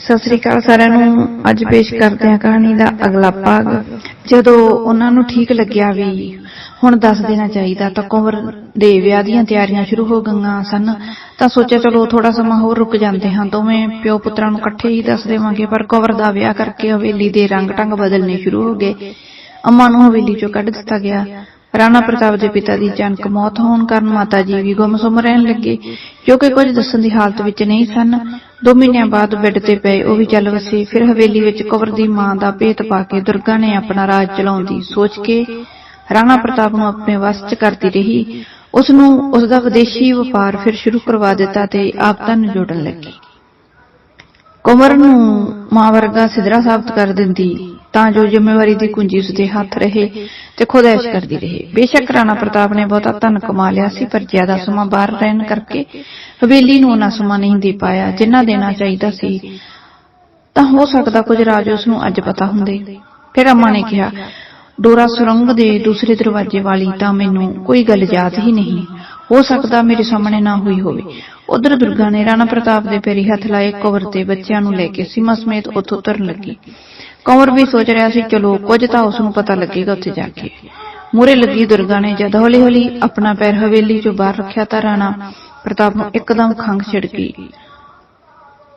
ਸਤਿ ਸ੍ਰੀ ਅਕਾਲ ਸਾਰਿਆਂ ਨੂੰ। ਅੱਜ ਪੇਸ਼ ਕਰਦੇ ਹਾਂ ਕਹਾਣੀ ਦਾ ਅਗਲਾ ਭਾਗ। ਜਦੋਂ ਉਹਨਾਂ ਨੂੰ ਠੀਕ ਲੱਗਿਆ ਵੀ ਹੁਣ ਦੱਸ ਦੇਣਾ ਚਾਹੀਦਾ ਤਾਂ ਕੁੰਵਰ ਦੇ ਵਿਆਹ ਦੀਆਂ ਤਿਆਰੀਆਂ ਸ਼ੁਰੂ ਹੋ ਗਈਆਂ ਸਨ, ਤਾਂ ਸੋਚਿਆ ਚਲੋ ਥੋੜਾ ਸਮਾਂ ਹੋਰ ਰੁਕ ਜਾਂਦੇ ਹਾਂ। ਦੋਵੇਂ ਪਿਓ ਪੁੱਤਰਾਂ ਨੂੰ ਇਕੱਠੇ ਹੀ ਦੱਸ ਦੇਵਾਂਗੇ, ਪਰ ਕੁੰਵਰ ਦਾ ਵਿਆਹ ਕਰਕੇ ਹਵੇਲੀ ਦੇ ਰੰਗ ਟੰਗ ਬਦਲਨੇ ਸ਼ੁਰੂ ਹੋ ਗਏ। ਅੰਮਾ ਨੂੰ ਹਵੇਲੀ ਚੋਂ ਕੱਢ ਦਿੱਤਾ ਗਿਆ। ਰਾਣਾ ਪ੍ਰਤਾਪ ਦੇ ਪਿਤਾ ਦੀ ਅਚਾਨਕ ਮੌਤ ਹੋਣ ਕਾਰਨ ਮਾਤਾ ਜੀ ਵੀ ਗੁੰਮਸੁੰਮ ਰਹਿਣ ਲੱਗੇ ਕਿਉਂਕਿ ਕੁਝ ਦੱਸਣ ਦੀ ਹਾਲਤ ਵਿੱਚ ਨਹੀਂ ਸਨ। ਦੋ ਮਹੀਨਿਆਂ ਬਾਅਦ ਬੈੱਡ ਤੇ ਪਏ ਉਹ ਵੀ ਚੱਲ ਵਸੇ, ਫਿਰ ਹਵੇਲੀ ਵਿੱਚ ਕਵਰ ਦੀ ਮਾਂ ਦਾ ਭੇਤ ਪਾ ਕੇ ਦੁਰਗਾ ਨੇ ਆਪਣਾ ਰਾਜ ਚਲਾਉਣ ਦੀ ਸੋਚ ਕੇ ਰਾਣਾ ਪ੍ਰਤਾਪ ਨੂੰ ਆਪਣੇ ਵਸ 'ਚ ਕਰਦੀ ਰਹੀ। ਉਸ ਨੂੰ ਉਸ ਦਾ ਵਿਦੇਸ਼ੀ ਵਪਾਰ ਫਿਰ ਸ਼ੁਰੂ ਕਰਵਾ ਦਿੱਤਾ ਤੇ ਆਪ ਧਨ ਜੋੜਨ ਲੱਗੀ। ਕੁਮਰ ਨੂੰ ਮਾਂ ਵਰਗਾ ਸਿਧਰਾ ਸਾਬਤ ਕਰ ਦਿੰਦੀ, ਤਾਂ ਜੋ ਜ਼ਿੰਮੇਵਾਰੀ ਦੀ ਕੁੰਜੀ ਉਸਦੇ ਹੱਥ ਰਹੇ ਤੇ ਖੁਦ ਕਰਦੀ ਰਹੇ। ਬੇਸ਼ੱਕ ਰਾਣਾ ਪ੍ਰਤਾਪ ਨੇ ਬਹੁਤਾ ਧਨ ਕਮਾ ਲਿਆ ਸੀ, ਪਰ ਜ਼ਿਆਦਾ ਸਮਾਂ ਬਾਹਰ ਰਹਿਣ ਕਰਕੇ ਹਵੇਲੀ ਨੂੰ ਉਹਨਾਂ ਸਮਾਂ ਨਹੀਂ ਦੇ ਪਾਇਆ, ਜਿੰਨਾ ਦੇਣਾ ਚਾਹੀਦਾ ਸੀ, ਤਾਂ ਹੋ ਸਕਦਾ ਕੁਝ ਰਾਜ ਉਸ ਨੂੰ ਅੱਜ ਪਤਾ ਹੁੰਦੇ। ਫਿਰ ਅੰਮਾ ਨੇ ਕਿਹਾ, ਡੋਰਾ ਸੁਰੰਗ ਦੇ ਦੂਸਰੇ ਦਰਵਾਜ਼ੇ ਵਾਲੀ ਤਾਂ ਮੈਨੂੰ ਕੋਈ ਗੱਲ ਯਾਦ ਹੀ ਨਹੀਂ। ਹੋ ਸਕਦਾ ਮੇਰੇ ਸਾਹਮਣੇ ਨਾ ਹੋਈ ਹੋਵੇ। ਉਧਰ ਦੁਰਗਾ ਨੇ ਰਾਣਾ ਪ੍ਰਤਾਪ ਦੇ ਪੈਰੀ ਹੱਥ ਲਾਏ ਕਵਰ ਤੇ ਬੱਚਿਆਂ ਨੂੰ ਲੈ ਕੇ ਸੀਮਾ ਸਮੇਤ ਉੱਥੋਂ ਤੁਰਨ ਲੱਗੀ। ਕੰਵਰ ਵੀ ਸੋਚ ਰਿਹਾ ਸੀ, ਚਲੋ ਕੁਝ ਤਾਂ ਉਸ ਨੂੰ ਪਤਾ ਲੱਗੇਗਾ ਉੱਥੇ ਜਾ ਕੇ। ਮੂਰੇ ਲੱਗੀ ਦੁਰਗਾ ਨੇ ਜਦ ਹੌਲੀ ਹੌਲੀ ਆਪਣਾ ਪੈਰ ਹਵੇਲੀ ਚੋਂ ਬਾਹਰ ਰੱਖਿਆ ਤਾਂ ਰਾਣਾ ਪ੍ਰਤਾਪ ਨੂੰ ਇੱਕਦਮ ਖੰਗ ਛਿੜ ਗਈ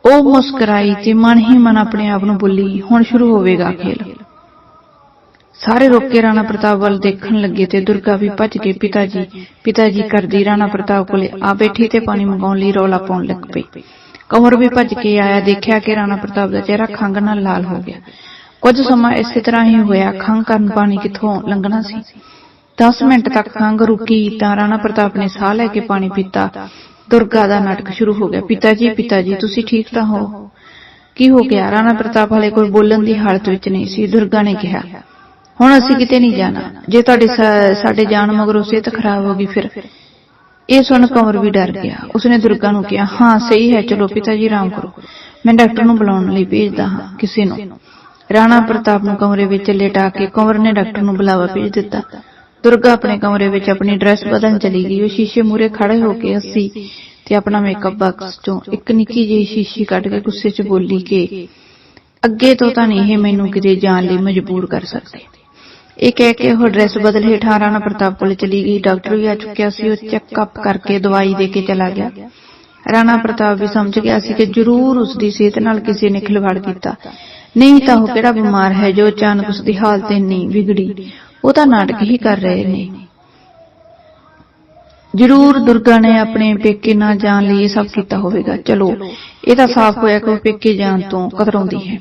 ਉਹ ਮੁਸਕਰਾਈ ਤੇ ਮਨ ਹੀ ਮਨ ਆਪਣੇ ਆਪ ਨੂੰ ਬੋਲੀ, ਹੁਣ ਸ਼ੁਰੂ ਹੋਵੇਗਾ ਖੇਲ। ਸਾਰੇ ਰੁਕ ਕੇ ਰਾਣਾ ਪ੍ਰਤਾਪ ਵੱਲ ਦੇਖਣ ਲੱਗੇ ਤੇ ਦੁਰਗਾ ਵੀ ਭੱਜ ਕੇ ਪਿਤਾ ਜੀ ਪਿਤਾ ਜੀ ਕਰਦੀ ਰਾਣਾ ਪ੍ਰਤਾਪ ਕੋਲੇ ਆ ਬੈਠੀ ਤੇ ਪਾਣੀ ਮੰਗਾਉਣ ਲਈ ਰੌਲਾ ਪਾਉਣ ਲੱਗ ਪਈ। ਕੰਵਰ ਵੀ ਭੱਜ ਕੇ ਆਇਆ, ਦੇਖਿਆ ਕਿ ਰਾਣਾ ਪ੍ਰਤਾਪ ਦਾ ਚਿਹਰਾ ਖੰਗ ਨਾਲ ਲਾਲ ਹੋ ਗਿਆ। ਕੁਝ ਸਮਾਂ ਇਸੇ ਤਰ੍ਹਾਂ ਹੀ ਹੋਇਆ ਖੰਗ ਕਾਰਨ ਪਾਣੀ ਕਿੱਥੋਂ ਲੰਘਣਾ ਸੀ। 10 ਮਿੰਟ ਤੱਕ ਖੰਗ ਰੁਕੀ ਤਾਂ ਰਾਣਾ ਪ੍ਰਤਾਪ ਨੇ ਸਾਹ ਲੈ ਕੇ ਪਾਣੀ ਪੀਤਾ। ਦੁਰਗਾ ਦਾ ਨਾਟਕ ਸ਼ੁਰੂ ਹੋ ਗਿਆ। ਪਿਤਾ ਜੀ ਪਿਤਾ ਜੀ ਤੁਸੀਂ ਠੀਕ ਤਾਂ ਹੋ? ਕੀ ਹੋ ਗਿਆ? ਰਾਣਾ ਪ੍ਰਤਾਪ ਹਲੇ ਕੋਈ ਬੋਲਣ ਦੀ ਹਾਲਤ ਵਿੱਚ ਨਹੀਂ ਸੀ। ਦੁਰਗਾ ਨੇ ਕਿਹਾ ਹੁਣ ਅਸੀਂ ਕਿਤੇ ਨਹੀਂ ਜਾਣਾ। ਜੇ ਤੁਹਾਡੇ ਸਾਡੇ ਜਾਣ ਮਗਰੋਂ ਸਿਹਤ ਖਰਾਬ ਹੋ ਗਈ, ਫਿਰ ਇਹ ਸੁਣ ਕੰਵਰ ਵੀ ਡਰ ਗਿਆ। ਉਸਨੇ ਦੁਰਗਾ ਨੂੰ ਕਿਹਾ, ਹਾਂ, ਸਹੀ ਹੈ, ਚਲੋ ਪਿਤਾ ਜੀ, ਆਰਾਮ ਕਰੋ। ਮੈਂ ਡਾਕਟਰ ਨੂੰ ਬੁਲਾਉਣ ਲਈ ਭੇਜਦਾ ਹਾਂ, ਕਿਸੇ ਨੂੰ। ਰਾਣਾ ਪ੍ਰਤਾਪ ਨੂੰ ਕਮਰੇ ਵਿੱਚ ਲੇਟਾ ਕੇ ਕੰਵਰ ਨੇ ਡਾਕਟਰ ਨੂੰ ਬੁਲਾਵਾ ਭੇਜ ਦਿੱਤਾ। ਦੁਰਗਾ ਆਪਣੇ ਕਮਰੇ ਵਿੱਚ ਆਪਣੀ ਡਰੈਸ ਬਦਲਣ ਚਲੀ ਗਈ। ਉਹ ਸ਼ੀਸ਼ੇ ਮੂਰੇ ਖੜੇ ਹੋ ਕੇ ਹੱਸੀ ਤੇ ਆਪਣਾ ਮੇਕਅਪ ਬਾਕਸ ਚੋਂ ਇੱਕ ਨਿੱਕੀ ਜਿਹੀ ਸ਼ੀਸ਼ੀ ਕੱਢ ਕੇ ਗੁੱਸੇ 'ਚ ਬੋਲੀ ਕਿ ਅੱਗੇ ਤੋਂ ਤਾਂ ਨਹੀਂ ਇਹ ਮੈਨੂੰ ਕਿਤੇ ਜਾਣ ਲਈ ਮਜਬੂਰ ਕਰ ਸਕਦੇ। ਇਹ ਕਹਿ ਕੇ ਉਹ ਡਰੈਸ ਬਦਲ ਹੇਠਾਂ ਰਾਣਾ ਪ੍ਰਤਾਪ ਕੋਲ ਚਲੀ ਗਈ। ਡਾਕਟਰ ਵੀ ਆ ਚੁੱਕਿਆ ਸੀ, ਉਹ ਚੈੱਕਅਪ ਕਰਕੇ ਦਵਾਈ ਦੇ ਕੇ ਚਲਾ ਗਿਆ। ਰਾਣਾ ਪ੍ਰਤਾਪ ਵੀ ਸਮਝ ਗਿਆ ਸੀ ਕਿ ਜ਼ਰੂਰ ਉਸ ਦੀ ਸਿਹਤ ਨਾਲ ਕਿਸੇ ਨੇ ਖਿਲਵਾੜ ਕੀਤਾ। ਨਹੀਂ ਤਾਂ ਉਹ ਕਿਹੜਾ ਬਿਮਾਰ ਹੈ ਜੋ ਅਚਾਨਕ ਉਸ ਦੀ ਹਾਲਤ ਇੰਨੀ ਵਿਗੜੀ। ਉਹ ਤਾਂ ਨਾਟਕ ਹੀ ਕਰ ਰਹੇ ਨੇ। ਜ਼ਰੂਰ ਦੁਰਗਾ ਨੇ ਆਪਣੇ ਪੇਕੇ ਨਾ ਜਾਣ ਲਈ ਇਹ ਸਭ ਕੀਤਾ ਹੋਵੇਗਾ। ਚਲੋ, ਇਹ ਤਾਂ ਸਾਫ਼ ਹੋਇਆ ਕਿ ਉਹ ਪੇਕੇ ਜਾਣ ਤੋਂ ਕਤਰਾਉਂਦੀ ਹੈ।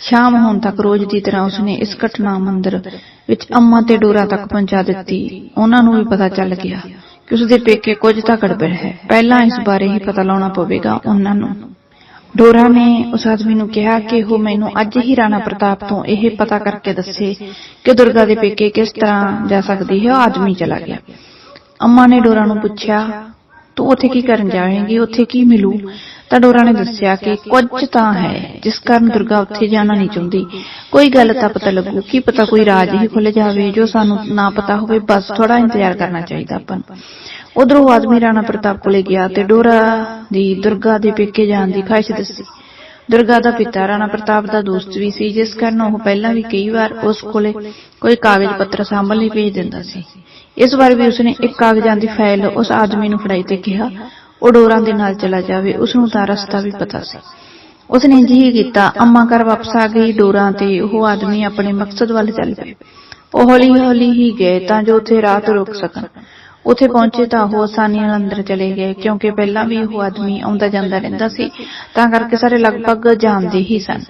ਸ਼ਾਮ ਹੋਣ ਤੱਕ ਰੋਜ਼ ਦੀ ਤਰ੍ਹਾਂ ਉਸਨੇ ਇਸ ਘਟਨਾ ਮੰਦਰ ਵਿੱਚ ਅੰਮਾ ਤੇ ਡੋਰਾ ਤੱਕ ਪਹੁੰਚਾ ਦਿੱਤੀ। ਉਹਨਾਂ ਨੂੰ ਵੀ ਪਤਾ ਚੱਲ ਗਿਆ ਕਿ ਉਸਦੇ ਪੇਕੇ ਕੁਝ ਤਾਂ ਗੜਬੜ ਹੈ। ਪਹਿਲਾਂ ਇਸ ਬਾਰੇ ਹੀ ਪਤਾ ਲਾਉਣਾ ਪਵੇਗਾ ਉਹਨਾਂ ਨੂੰ। ਡੋਰਾ ਨੇ ਉਸ ਆਦਮੀ ਨੂੰ ਕਿਹਾ ਕਿ ਉਹ ਮੈਨੂੰ ਅੱਜ ਹੀ ਰਾਣਾ ਪ੍ਰਤਾਪ ਤੋਂ ਇਹ ਪਤਾ ਕਰਕੇ ਦੱਸੇ ਕਿ ਦੁਰਗਾ ਦੇ ਪੇਕੇ ਕਿਸ ਤਰ੍ਹਾਂ ਜਾ ਸਕਦੀ ਹੈ। ਉਹ ਆਦਮੀ ਚਲਾ ਗਿਆ। ਅੰਮਾ ਨੇ ਡੋਰਾ ਨੂੰ ਪੁੱਛਿਆ, ਤੂੰ ਉੱਥੇ ਕੀ ਕਰਨ ਜਾਵੇਂਗੀ ਉੱਥੇ ਕੀ ਮਿਲੂ? ਤਾਂ ਡੋਰਾ ਨੇ ਦੱਸਿਆ ਕਿ ਕੁਝ ਤਾਂ ਹੈ, ਜਿਸ ਕਾਰਨ ਦੁਰਗਾ ਉੱਥੇ ਜਾਣਾ ਨਹੀਂ ਚਾਹੁੰਦੀ। ਕੋਈ ਗੱਲ ਤਾਂ ਪਤਾ ਲੱਗੂ ਕੀ ਪਤਾ ਕੋਈ ਰਾਜ ਹੀ ਖੁੱਲ ਜਾਵੇ, ਜੋ ਸਾਨੂੰ ਨਾ ਪਤਾ ਹੋਵੇ, ਬਸ ਥੋੜਾ ਇੰਤਜ਼ਾਰ ਕਰਨਾ ਚਾਹੀਦਾ ਆਪਾਂ ਨੂੰ। ਉਧਰੋਂ ਆਦਮੀ ਰਾਣਾ ਪ੍ਰਤਾਪ ਕੋਲੇ ਗਿਆ ਤੇ ਡੋਰਾ ਦੀ, ਦੁਰਗਾ ਦੇ ਪੇਕੇ ਜਾਣ ਦੀ ਖਾਹਿਸ਼ ਦੱਸੀ। ਦੁਰਗਾ ਦਾ ਪਿਤਾ ਰਾਣਾ ਪ੍ਰਤਾਪ ਦਾ ਦੋਸਤ ਵੀ ਸੀ, ਜਿਸ ਕਾਰਨ ਉਹ ਪਹਿਲਾਂ ਵੀ ਕਈ ਵਾਰ ਉਸ ਕੋਲੇ ਕੋਈ ਕਾਗਜ਼ ਪੱਤਰ ਸਾਂਭਣ ਲਈ ਭੇਜ ਦਿੰਦਾ ਸੀ। ਇਸ ਵਾਰ ਵੀ ਉਸਨੇ ਇੱਕ ਕਾਗਜ਼ਾਂ ਦੀ ਫਾਈਲ ਉਸ ਆਦਮੀ ਨੂੰ ਫੜਾਈ ਤੇ ਕਿਹਾ, ਉਹ ਡੋਰਾਂ ਦੇ ਨਾਲ ਚਲਾ ਜਾਵੇ ਉਸ ਨੂੰ ਤਾਂ ਰਸਤਾ ਵੀ ਪਤਾ ਸੀ। ਉਸਨੇ ਇੰਝ ਕੀਤਾ, ਅੰਮਾ ਘਰ ਵਾਪਸ ਆ ਗਈ, ਡੋਰਾਂ ਤੇ ਉਹ ਆਦਮੀ ਆਪਣੇ ਮਕਸਦ ਵੱਲ ਚੱਲ ਪਏ ਉਹ ਹੌਲੀ ਹੌਲੀ ਹੀ ਗਏ ਤਾਂ ਜੋ ਉੱਥੇ ਰਾਤ ਰੁਕ ਸਕਣ। ਉੱਥੇ ਪਹੁੰਚੇ ਤਾਂ ਉਹ ਆਸਾਨੀ ਨਾਲ ਅੰਦਰ ਚਲੇ ਗਏ, ਕਿਉਂਕਿ ਪਹਿਲਾਂ ਵੀ ਉਹ ਆਦਮੀ ਆਉਂਦਾ ਜਾਂਦਾ ਰਹਿੰਦਾ ਸੀ, ਤਾਂ ਕਰਕੇ ਸਾਰੇ ਲਗਭਗ ਜਾਣਦੇ ਹੀ ਸਨ।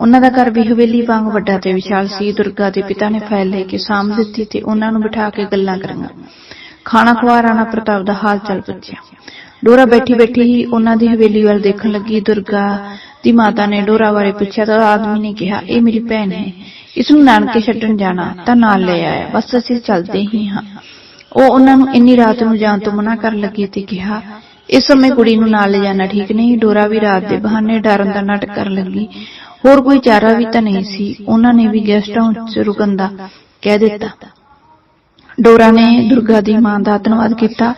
ਉਹਨਾਂ ਦਾ ਘਰ ਵੀ ਹਵੇਲੀ ਵਾਂਗ ਵੱਡਾ ਤੇ ਵਿਸ਼ਾਲ ਸੀ। ਦੁਰਗਾ ਦੇ ਪਿਤਾ ਨੇ ਫਾਈਲ ਲੈ ਕੇ ਸਾਂਭ ਦਿੱਤੀ ਤੇ ਉਹਨਾਂ ਨੂੰ ਬਿਠਾ ਕੇ ਗੱਲਾਂ ਕਰੀਆਂ। ਖਾਣਾ ਖਵਾ ਰਾਣਾ ਪ੍ਰਤਾਪ ਦਾ ਹਾਲ ਚਾਲ ਪੁੱਛਿਆ। ਡੋਰਾ ਬੈਠੀ ਬੈਠੀ ਹੀ ਉਹਨਾਂ ਦੀ ਹਵੇਲੀ ਵੱਲ ਦੇਖਣ ਲੱਗੀ। ਦੁਰਗਾ ਦੀ ਮਾਤਾ ਨੇ ਡੋਰਾ ਬਾਰੇ ਪੁੱਛਿਆ ਤਾਂ ਆਦਮੀ ਨੇ ਕਿਹਾ, ਇਹ ਮੇਰੀ ਭੈਣ ਹੈ। ਇਸ ਨੂੰ ਨਾਨਕੇ ਛੱਡਣ ਜਾਣਾ ਤਾਂ ਨਾਲ ਲੈ ਆਇਆ। ਬਸ ਅਸੀਂ ਚੱਲਦੇ ਹੀ ਹਾਂ। ਉਹ ਉਹਨਾਂ ਨੂੰ ਇੰਨੀ ਰਾਤ ਨੂੰ ਜਾਣ ਤੋਂ ਮਨਾ ਕਰਨ ਲੱਗੀ ਤੇ ਕਿਹਾ ਇਸ ਸਮੇਂ ਕੁੜੀ ਨੂੰ ਨਾਲ ਲੈ ਠੀਕ ਨਹੀਂ, ਡੋਰਾ ਵੀ ਰਾਤ ਦੇ ਬਹਾਨੇ ਡਰਨ ਦਾ ਨਾਟਕ ਕਰਨ ਲੱਗੀ। ਹੋਰ ਕੋਈ ਚਾਰਾ ਵੀ ਤਾਂ ਨਹੀਂ ਸੀ। ਉਹਨਾਂ ਨੇ ਵੀ ਗੈਸਟ ਹਾਊਸ 'ਚ ਰੁਕਣ ਦਾ ਕਹਿ ਦਿੱਤਾ। ਡੋਰਾ ਨੇ ਦੁਰਗਾ ਦੀ ਮਾਂ ਦਾ ਧੰਨਵਾਦ ਕੀਤਾ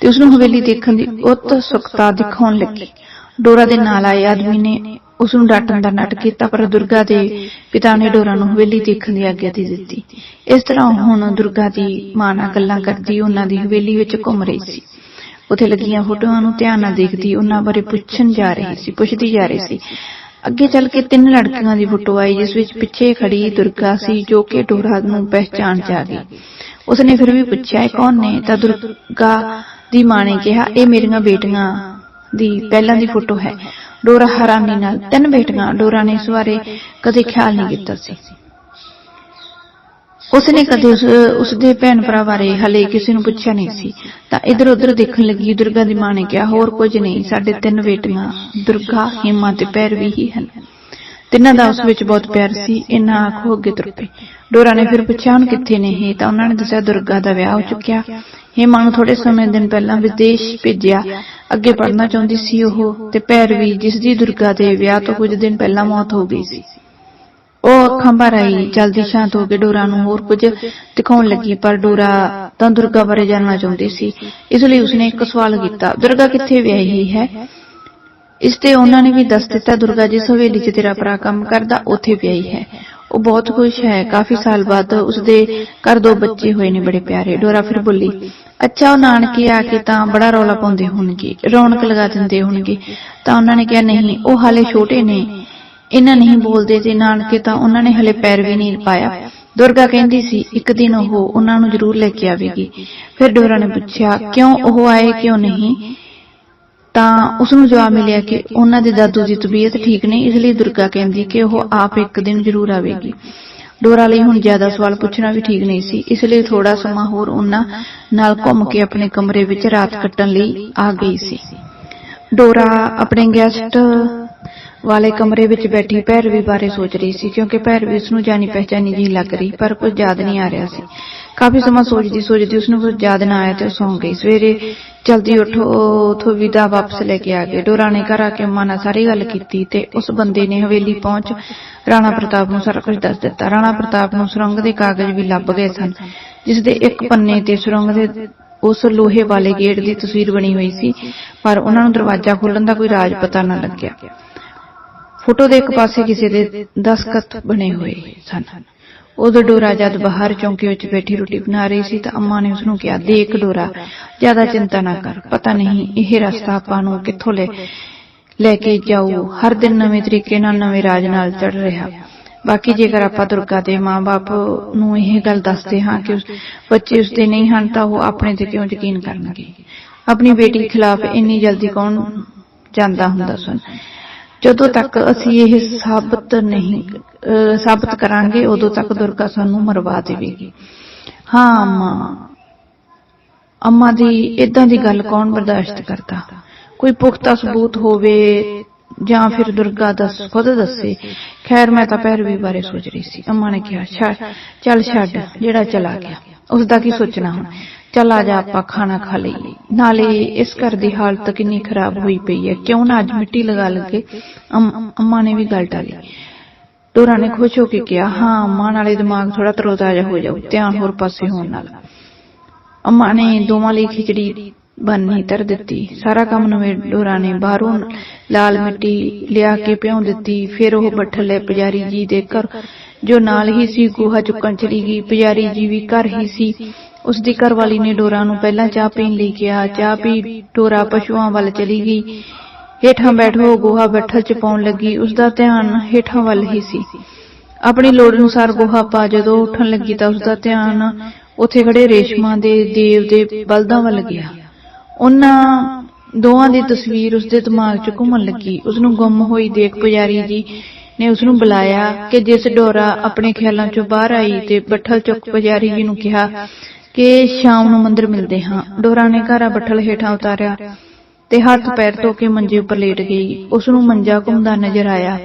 ਤੇ ਉਸ ਨੂੰ ਹਵੇਲੀ ਦੇਖਣ ਦੀ ਉਤਸੁਕਤਾ ਦਿਖਾਉਣ ਲੱਗੀ। ਡੋਰਾ ਦੇ ਨਾਲ ਆਏ ਆਦਮੀ ਨੇ ਉਸ ਨੂੰ ਡਾਂਟਣ ਦਾ ਨਾਟਕ ਕੀਤਾ, ਪਰ ਦੁਰਗਾ ਦੇ ਪਿਤਾ ਨੇ ਡੋਰਾ ਨੂੰ ਹਵੇਲੀ ਦੇਖਣ ਦੀ ਆਗਿਆ ਦੇ ਦਿੱਤੀ। ਇਸ ਤਰ੍ਹਾਂ ਹੁਣ ਦੁਰਗਾ ਦੀ ਮਾਂ ਨਾਲ ਗੱਲਾਂ ਕਰਦੀ, ਉਹਨਾਂ ਦੀ ਹਵੇਲੀ ਵਿੱਚ ਘੁੰਮ ਰਹੀ ਸੀ। ਉੱਥੇ ਲੱਗੀਆਂ ਫੋਟੋਆਂ ਨੂੰ ਧਿਆਨ ਨਾਲ ਦੇਖਦੀ, ਉਹਨਾਂ ਬਾਰੇ ਪੁੱਛਣ ਜਾ ਰਹੀ ਸੀ, ਪੁੱਛਦੀ ਜਾ ਰਹੀ ਸੀ। ਅੱਗੇ ਚੱਲ ਕੇ ਤਿੰਨ ਲੜਕੀਆਂ ਦੀ ਫੋਟੋ ਆਈ, ਜਿਸ ਵਿੱਚ ਪਿੱਛੇ ਖੜੀ ਦੁਰਗਾ ਸੀ, ਜੋ ਕਿ ਡੋਰਾ ਨੂੰ ਪਹਿਚਾਣ ਜਾ ਗਈ। ਉਸਨੇ ਫਿਰ ਵੀ ਪੁੱਛਿਆ ਕੌਣ ਨੇ? ਤਾਂ ਦੁਰਗਾ ਦੀ ਮਾਂ ਨੇ ਕਿਹਾ, ਇਹ ਮੇਰੀਆਂ ਬੇਟੀਆਂ ਦੀ ਪਹਿਲਾਂ ਦੀ ਫੋਟੋ ਹੈ। ਡੋਰਾ ਹੈਰਾਨੀ ਨਾਲ ਤਿੰਨ ਬੇਟੀਆਂ, ਡੋਰਾ ਨੇ ਇਸ ਬਾਰੇ ਕਦੇ ਖਿਆਲ ਨਹੀਂ ਕੀਤਾ ਸੀ। ਉਸਨੇ ਕਦੇ ਉਸ, ਉਸਦੇ ਭੈਣ ਭਰਾ ਬਾਰੇ ਹਲੇ ਕਿਸੇ ਨੂੰ ਪੁੱਛਿਆ ਨਹੀਂ ਸੀ। ਤਾਂ ਇਧਰ ਉਧਰ ਦੇਖਣ ਲੱਗੀ, ਦੁਰਗਾ ਦੀ ਮਾਂ ਨੇ ਕਿਹਾ, ਹੋਰ ਕੁਝ ਨਹੀਂ, ਸਾਡੇ ਤਿੰਨ ਬੇਟੀਆਂ, ਦੁਰਗਾ, ਹਿਮਾ ਤੇ ਪੈਰਵੀ ਹੀ ਹਨ। ਤਿੰਨਾਂ ਦਾ ਉਸ ਵਿੱਚ ਬਹੁਤ ਪਿਆਰ ਸੀ ਇਹਨਾਂ ਆਖੋ ਅੱਗੇ ਤੁਰ ਪਏ। ਡੋਰਾ ਨੇ ਫਿਰ ਪੁੱਛਿਆ, ਹੁਣ ਕਿੱਥੇ ਨੇ ਇਹ? ਤਾਂ ਉਹਨਾਂ ਨੇ ਦੱਸਿਆ, ਦੁਰਗਾ ਦਾ ਵਿਆਹ ਹੋ ਚੁੱਕਿਆ। ਹਿਮਾ ਨੂੰ ਥੋੜੇ ਸਮੇਂ ਦਿਨ ਪਹਿਲਾਂ ਵਿਦੇਸ਼ ਭੇਜਿਆ। ਅੱਗੇ ਪੜ੍ਹਨਾ ਚਾਹੁੰਦੀ ਸੀ ਉਹ ਤੇ ਪੈਰਵੀ ਜਿਸ ਦੀ ਦੁਰਗਾ ਦੇ ਵਿਆਹ ਤੋਂ ਕੁਝ ਦਿਨ ਪਹਿਲਾਂ ਮੌਤ ਹੋ ਗਈ ਸੀ। ਉਹ ਅੱਖਾਂ ਭਰ ਆਈ, ਜਲਦੀ ਸ਼ਾਂਤ ਹੋ ਕੇ ਡੋਰਾ ਨੂੰ ਹੋਰ ਕੁਝ ਦਿਖਾਉਣ ਲੱਗੀ, ਪਰ ਡੋਰਾ ਤਾਂ ਦੁਰਗਾ ਬਾਰੇ ਜਾਣਨਾ ਚਾਹੁੰਦੀ ਸੀ। ਇਸ ਲਈ ਉਸਨੇ ਇੱਕ ਸਵਾਲ ਕੀਤਾ, ਦੁਰਗਾ ਕਿੱਥੇ ਵਿਆਹੀ ਹੈ? ਇਸ ਤੇ ਉਹਨਾਂ ਨੇ ਵੀ ਦੱਸ ਦਿੱਤਾ, ਦੁਰਗਾ ਜਿਸ ਹਵੇਲੀ 'ਚ ਤੇਰਾ ਭਰਾ ਕੰਮ ਕਰਦਾ, ਉੱਥੇ ਵਿਆਹੀ ਹੈ। ਉਹ ਬਹੁਤ ਖੁਸ਼ ਹੈ। ਕਾਫੀ ਸਾਲ ਬਾਅਦ ਉਸਦੇ ਘਰ ਦੋ ਬੱਚੇ ਹੋਏ ਨੇ ਬੜੇ ਪਿਆਰੇ। ਡੋਰਾ ਫਿਰ ਬੋਲੀ, ਅੱਛਾ, ਉਹ ਨਾਨਕੇ ਆ ਕੇ ਤਾਂ ਬੜਾ ਰੌਲਾ ਪਾਉਂਦੇ ਹੋਣਗੇ, ਰੌਣਕ ਲਗਾ ਦਿੰਦੇ ਹੋਣਗੇ। ਤਾਂ ਉਹਨਾਂ ਨੇ ਕਿਹਾ, ਨਹੀਂ, ਉਹ ਹਾਲੇ ਛੋਟੇ ਨੇ। ਇਹਨਾਂ ਨਹੀਂ ਬੋਲਦੇ ਤੇ ਨਾਨਕੇ ਤਾਂ ਉਹਨਾਂ ਨੇ ਹਲੇ ਪੈਰ ਵੀ ਨਹੀਂ ਪਾਇਆ। ਦੁਰਗਾ ਕਹਿੰਦੀ ਸੀ, ਇੱਕ ਦਿਨ ਉਹ ਉਹਨਾਂ ਨੂੰ ਜ਼ਰੂਰ ਲੈ ਕੇ ਆਵੇਗੀ। ਫਿਰ ਡੋਰਾ ਨੇ ਪੁੱਛਿਆ, ਕਿਉਂ ਉਹ ਆਏ, ਕਿਉਂ ਨਹੀਂ? ਤਾਂ ਉਸ ਨੂੰ ਜਵਾਬ ਮਿਲਿਆ ਕਿ ਉਹਨਾਂ ਦੇ ਦਾਦੂ ਦੀ ਤਬੀਅਤ ਠੀਕ ਨਹੀਂ, ਇਸ ਲਈ ਦੁਰਗਾ ਕਹਿੰਦੀ ਕਿ ਉਹ ਆਪ ਇੱਕ ਦਿਨ ਜ਼ਰੂਰ ਆਵੇਗੀ। ਡੋਰਾ ਲਈ ਹੁਣ ਜ਼ਿਆਦਾ ਸਵਾਲ ਪੁੱਛਣਾ ਵੀ ਠੀਕ ਨਹੀਂ ਸੀ, ਇਸ ਲਈ ਥੋੜਾ ਸਮਾਂ ਹੋਰ ਉਹਨਾਂ ਨਾਲ ਘੁੰਮ ਕੇ ਆਪਣੇ ਕਮਰੇ ਵਿੱਚ ਰਾਤ ਕੱਟਣ ਲਈ ਆ ਗਈ ਸੀ। ਡੋਰਾ ਆਪਣੇ ਗੈਸਟ ਵਾਲੇ ਕਮਰੇ ਵਿੱਚ ਬੈਠੀ ਭੈਰਵੀ ਬਾਰੇ ਸੋਚ ਰਹੀ ਸੀ, ਕਿਉਂਕਿ ਭੈਰਵੀ ਉਸ ਨੂੰ ਜਾਣੀ ਪਹਿਚਾਨੀ ਜੀ ਲੱਗ ਰਹੀ, ਪਰ ਕੁਝ ਯਾਦ ਨਹੀਂ ਆ ਰਿਹਾ ਸੀ। ਕਾਫੀ ਸਮਾਂ ਸੋਚਦੀ ਸੋਚਦੀ ਉਸ ਨੂੰ ਕੁਝ ਯਾਦ ਨਾ ਆਇਆ ਤੇ ਸੌਂ ਗਈ। ਸਵੇਰੇ ਜਲਦੀ ਉੱਠੋ, ਉਥੋਂ ਵਿਦਾ ਵਾਪਸ ਲੈ ਕੇ ਆ ਗਏ। ਡੋਰਾ ਨੇ ਘਰ ਆ ਕੇ ਅੰਮਾ ਸਾਰੀ ਗੱਲ ਕੀਤੀ ਤੇ ਉਸ ਬੰਦੇ ਨੇ ਹਵੇਲੀ ਪਹੁੰਚ ਰਾਣਾ ਪ੍ਰਤਾਪ ਨੂੰ ਸਾਰਾ ਕੁਝ ਦੱਸ ਦਿੱਤਾ। ਰਾਣਾ ਪ੍ਰਤਾਪ ਨੂੰ ਸੁਰੰਗ ਦੇ ਕਾਗਜ਼ ਵੀ ਲੱਭ ਗਏ ਸਨ ਜਿਸ ਦੇ ਇੱਕ ਪੰਨੇ ਤੇ ਸੁਰੰਗ ਦੇ ਉਸ ਲੋਹੇ ਵਾਲੇ ਗੇਟ ਦੀ ਤਸਵੀਰ ਬਣੀ ਹੋਈ ਸੀ, ਪਰ ਉਹਨਾਂ ਨੂੰ ਦਰਵਾਜ਼ਾ ਖੋਲਣ ਦਾ ਕੋਈ ਰਾਜ ਪਤਾ ਨਾ ਲੱਗਿਆ। ਫੋਟੋ ਦੇ ਇੱਕ ਪਾਸੇ ਕਿਸੇ ਦੇ ਦਸਖਤ ਬਣੇ ਹੋਏ ਸਨ। ਉਦੋਂ ਡੋਰਾ ਜਦ ਬਾਹਰ ਚੌਂਕੇ ਵਿੱਚ ਬੈਠੀ ਰੋਟੀ ਬਣਾ ਰਹੀ ਸੀ ਤਾਂ ਅੰਮਾ ਨੇ ਉਸ ਨੂੰ ਕਿਹਾ, ਦੇਖ ਡੋਰਾ, ਜ਼ਿਆਦਾ ਚਿੰਤਾ ਨਾ ਕਰ, ਪਤਾ ਨਹੀਂ ਇਹ ਰਸਤਾ ਆਪਾਂ ਨੂੰ ਕਿੱਥੋਂ ਲੈ ਲੈ ਕੇ ਜਾਊ। ਹਰ ਦਿਨ ਨਵੇਂ ਤਰੀਕੇ ਨਾਲ ਨਵੇਂ ਰਾਜ ਨਾਲ ਚੜ ਰਿਹਾ। ਬਾਕੀ ਜੇਕਰ ਆਪਾਂ ਦੁਰਗਾ ਦੇ ਮਾਪੇ ਨੂੰ ਇਹ ਗੱਲ ਦੱਸਦੇ ਹਾਂ ਕਿ ਉਸ ਬੱਚੇ ਉਸਦੇ ਨਹੀਂ ਹਨ ਤਾਂ ਉਹ ਆਪਣੇ ਤੇ ਕਿਉਂ ਯਕੀਨ ਕਰਨਗੇ? ਆਪਣੀ ਬੇਟੀ ਖਿਲਾਫ ਇੰਨੀ ਜਲਦੀ ਕੌਣ ਜਾਂਦਾ ਹੁੰਦਾ ਸਨ? ਜਦੋਂ ਤੱਕ ਅਸੀਂ ਇਹ ਸਾਬਤ ਨਹੀਂ ਸਾਬਤ ਕਰਾਂਗੇ, ਉਦੋਂ ਤੱਕ ਦੁਰਗਾ ਸਾਨੂੰ ਮਰਵਾ ਦੇਵੇਗੀ। ਹਾਂ, ਅੰਮਾ। ਅੰਮਾ ਦੀ ਇਦਾਂ ਦੀ ਗੱਲ ਕੌਣ ਬਰਦਾਸ਼ਤ ਕਰਦਾ? ਕੋਈ ਪੁਖਤਾ ਸਬੂਤ ਹੋਵੇ ਜਾਂ ਫਿਰ ਦੁਰਗਾ ਦੱਸ ਖੁਦ ਦੱਸੇ। ਖੈਰ, ਮੈਂ ਤਾਂ ਪੈਰਵੀ ਬਾਰੇ ਸੋਚ ਰਹੀ ਸੀ। ਅੰਮਾ ਨੇ ਕਿਹਾ ਛੱਡ ਚੱਲ ਛੱਡ, ਜਿਹੜਾ ਚਲਾ ਗਿਆ। ਉਸ ਦਾ ਕੀ ਸੋਚਣਾ ਹੁਣ? ਚਲ ਆ ਜਾ ਆਪਾਂ ਖਾਣਾ ਖਾ ਲਈਏ। ਨਾਲੇ ਇਸ ਘਰ ਦੀ ਹਾਲਤ ਕਿੰਨੀ ਖਰਾਬ ਹੋਈ ਪਈ ਹੈ। ਕਿਉਂ ਨਾ ਅੱਜ ਮਿੱਟੀ ਲਗਾ ਲਗੇ ਅੰਮਾ ਨੇ ਵੀ ਗੱਲ ਟਾਲੀ। ਡੋਰਾ ਨੇ ਖੁਸ਼ ਹੋ ਕੇ ਕਿਹਾ, ਹਾਂ, ਅੰਮਾ, ਨਾਲੇ ਦਿਮਾਗ ਥੋੜਾ ਤਰੋਤਾਜ਼ਾ ਹੋ ਜਾਊ। ਧਿਆਨ ਹੋਰ ਪਾਸੇ ਹੋਣ ਨਾਲ। ਅੰਮਾ ਨੇ ਦੋਵਾਂ ਲਈ ਖਿਚੜੀ ਬੰਨੀ ਧਰ ਦਿੱਤੀ। ਸਾਰਾ ਕੰਮ ਨਵੇਂ ਡੋਰਾ ਨੇ ਬਾਹਰੋਂ ਲਾਲ ਮਿੱਟੀ ਲਿਆ ਕੇ ਭਿਉਂ ਦਿੱਤੀ। ਫਿਰ ਉਹ ਬੱਠਲੇ ਪੁਜਾਰੀ ਜੀ ਦੇ ਘਰ, ਜੋ ਨਾਲ ਹੀ ਸੀ, ਗੋਹਾ ਚੁੱਕਣ ਚਲੀ ਗਈ। ਪੁਜਾਰੀ ਜੀ ਵੀ ਘਰ ਹੀ ਸੀ। ਉਸ ਦੀ ਘਰਵਾਲੀ ਨੇ ਡੋਰਾ ਨੂੰ ਪਹਿਲਾਂ ਚਾਹ ਪੀਣ ਲਈ ਕਿਹਾ। ਚਾਹ ਪੀ ਡੋਰਾ ਪਸ਼ੂਆਂ ਵੱਲ ਚਲੀ ਗਈ। ਹੇਠਾਂ ਬੈਠੋ, ਗੋਹਾ ਬੱਠਲ ਚ ਪਾਉਣ ਲੱਗੀ। ਉਸ ਦਾ ਧਿਆਨ ਹੇਠਾਂ ਵੱਲ ਹੀ ਸੀ। ਆਪਣੀ ਲੋੜ ਅਨੁਸਾਰ ਗੋਹਾ ਪਾ ਜਦੋਂ ਉੱਠਣ ਲੱਗੀ ਤਾਂ ਉਸ ਦਾ ਧਿਆਨ ਉੱਥੇ ਖੜੇ ਰੇਸ਼ਮਾਂ ਦੇ ਦੇਵ ਦੇ ਬਲਦਾਂ ਵੱਲ ਗਿਆ। ਉਹਨਾਂ ਦੋਵਾਂ ਦੀ ਤਸਵੀਰ ਉਸਦੇ ਦਿਮਾਗ 'ਚ ਘੁੰਮਣ ਲੱਗੀ। ਉਸ ਨੂੰ ਗੁੰਮ ਹੋਈ ਦੇਖ ਪੁਜਾਰੀ ਜੀ ਨੇ ਉਸ ਨੂੰ ਬੁਲਾਇਆ ਕਿ ਜਿਸ ਡੋਰਾ ਆਪਣੇ ਖਿਆਲਾਂ 'ਚੋਂ ਬਾਹਰ ਆਈ ਤੇ ਬੱਠਲ ਚੁੱਕ ਪੁਜਾਰੀ ਜੀ ਨੂੰ ਕਿਹਾ ਕਿ ਸ਼ਾਮ ਨੂੰ ਮੰਦਰ ਮਿਲਦੇ ਹਾਂ। ਡੋਰਾ ਨੇ ਘਰਾ ਬੱਠਲ ਹੇਠਾਂ ਉਤਾਰਿਆ ਤੇ ਹੱਥ ਪੈਰ ਧੋ ਕੇ ਮੰਜੇ ਉੱਪਰ ਲੇਟ ਗਈ। ਉਸ ਨੂੰ ਮੰਜਾ ਘੁੰਮਦਾ ਨਜ਼ਰ ਆਇਆ।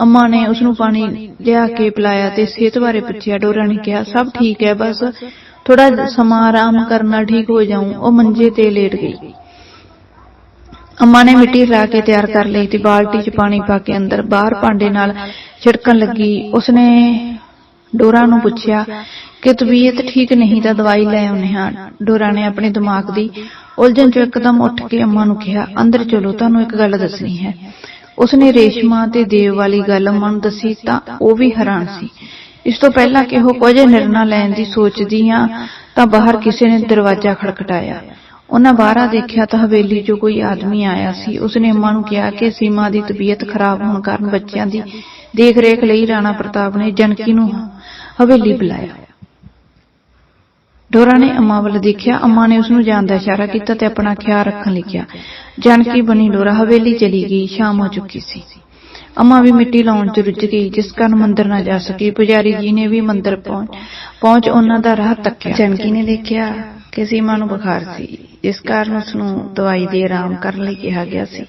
ਅੰਮਾ ਨੇ ਉਸ ਨੂੰ ਪਾਣੀ ਲਿਆ ਕੇ ਪਿਲਾਇਆ ਤੇ ਸਿਹਤ ਬਾਰੇ ਪੁੱਛਿਆ। ਡੋਰਾ ਨੇ ਕਿਹਾ, ਸਭ ਠੀਕ ਹੈ, ਬਸ ਥੋੜਾ ਸਮਾਂ ਆਰਾਮ ਕਰਨ ਨਾਲ ਠੀਕ ਹੋ ਜਾਊਂ। ਉਹ ਮੰਜੇ ਤੇ ਲੇਟ ਗਈ। ਅੰਮਾ ਨੇ ਮਿੱਟੀ ਲਾ ਕੇ ਤਿਆਰ ਕਰ ਲਈ ਤੇ ਬਾਲਟੀ 'ਚ ਪਾਣੀ ਪਾ ਕੇ ਅੰਦਰ ਬਾਹਰ ਭਾਂਡੇ ਨਾਲ ਛਿੜਕਣ ਲੱਗੀ। ਉਸਨੇ ਡੋਰਾ ਨੂੰ ਪੁੱਛਿਆ ਕਿ ਤਬੀਅਤ ਠੀਕ ਨਹੀਂ ਤਾਂ ਦਵਾਈ ਲੈ ਆਉਨੇ ਹਾਂ। ਡੋਰਾ ਨੇ ਆਪਣੇ ਦਿਮਾਗ ਦੀ ਉਲਝਣ 'ਚੋਂ ਇੱਕਦਮ ਉੱਠ ਕੇ ਅੰਮਾ ਨੂੰ ਕਿਹਾ, ਅੰਦਰ ਚਲੋ, ਤੁਹਾਨੂੰ ਇੱਕ ਗੱਲ ਦੱਸਣੀ ਹੈ। ਉਸਨੇ ਰੇਸ਼ਮਾ ਤੇ ਦੇਵ ਵਾਲੀ ਗੱਲ ਅੰਮਾ ਨੂੰ ਦੱਸੀ ਤਾਂ ਉਹ ਵੀ ਹੈਰਾਨ ਸੀ। ਇਸ ਤੋਂ ਪਹਿਲਾਂ ਕਿ ਉਹ ਕੁਝ ਨਿਰਣਾ ਲੈਣ ਦੀ ਸੋਚਦੀ ਆ ਤਾਂ ਬਾਹਰ ਕਿਸੇ ਨੇ ਦਰਵਾਜ਼ਾ ਖੜਖਟਾਇਆ ਉਹਨਾਂ ਬਾਹਰ ਦੇਖਿਆ ਤਾਂ ਹਵੇਲੀ 'ਚੋਂ ਕੋਈ ਆਦਮੀ ਆਇਆ ਸੀ। ਉਸਨੇ ਅੰਮਾ ਨੂੰ ਕਿਹਾ ਕਿ ਸੀਮਾ ਦੀ ਤਬੀਅਤ ਖਰਾਬ ਹੋਣ ਕਾਰਨ ਬੱਚਿਆਂ ਦੀ ਦੇਖ ਰੇਖ ਲਈ ਰਾਣਾ ਪ੍ਰਤਾਪ ਨੇ ਜਨਕੀ ਨੂੰ ਹਵੇਲੀ ਬੁਲਾਇਆ। ਡੋਰਾ ਨੇ ਅੰਮਾ ਵੱਲ ਦੇਖਿਆ। ਅੰਮਾ ਨੇ ਉਸ ਨੂੰ ਜਾਣ ਦਾ ਇਸ਼ਾਰਾ ਕੀਤਾ ਤੇ ਆਪਣਾ ਖਿਆਲ ਰੱਖਣ ਲਈ ਕਿਹਾ ਜਾਨਕੀ ਬਣੀ ਡੋਰਾ? ਹਵੇਲੀ ਚਲੀ ਗਈ, ਸ਼ਾਮ ਹੋ ਚੁੱਕੀ ਸੀ। ਅੰਮਾ ਵੀ ਮਿੱਟੀ ਲਾਉਣ ਚ ਰੁੱਝ ਗਈ, ਜਿਸ ਕਾਰਨ ਮੰਦਰ ਨਾ ਜਾ ਸਕੀ। ਪੁਜਾਰੀ ਜੀ ਨੇ ਵੀ ਮੰਦਰ ਪਹੁੰਚ ਉਹਨਾਂ ਦਾ ਰਾਹ ਤੱਕਿਆ। ਜਾਨਕੀ ਨੇ ਦੇਖਿਆ ਕਿ ਸੀਮਾ ਨੂੰ ਬੁਖਾਰ ਸੀ, ਜਿਸ ਕਾਰਨ ਉਸ ਨੂੰ ਦਵਾਈ ਦੇ ਆਰਾਮ ਕਰਨ ਲਈ ਕਿਹਾ ਗਿਆ ਸੀ।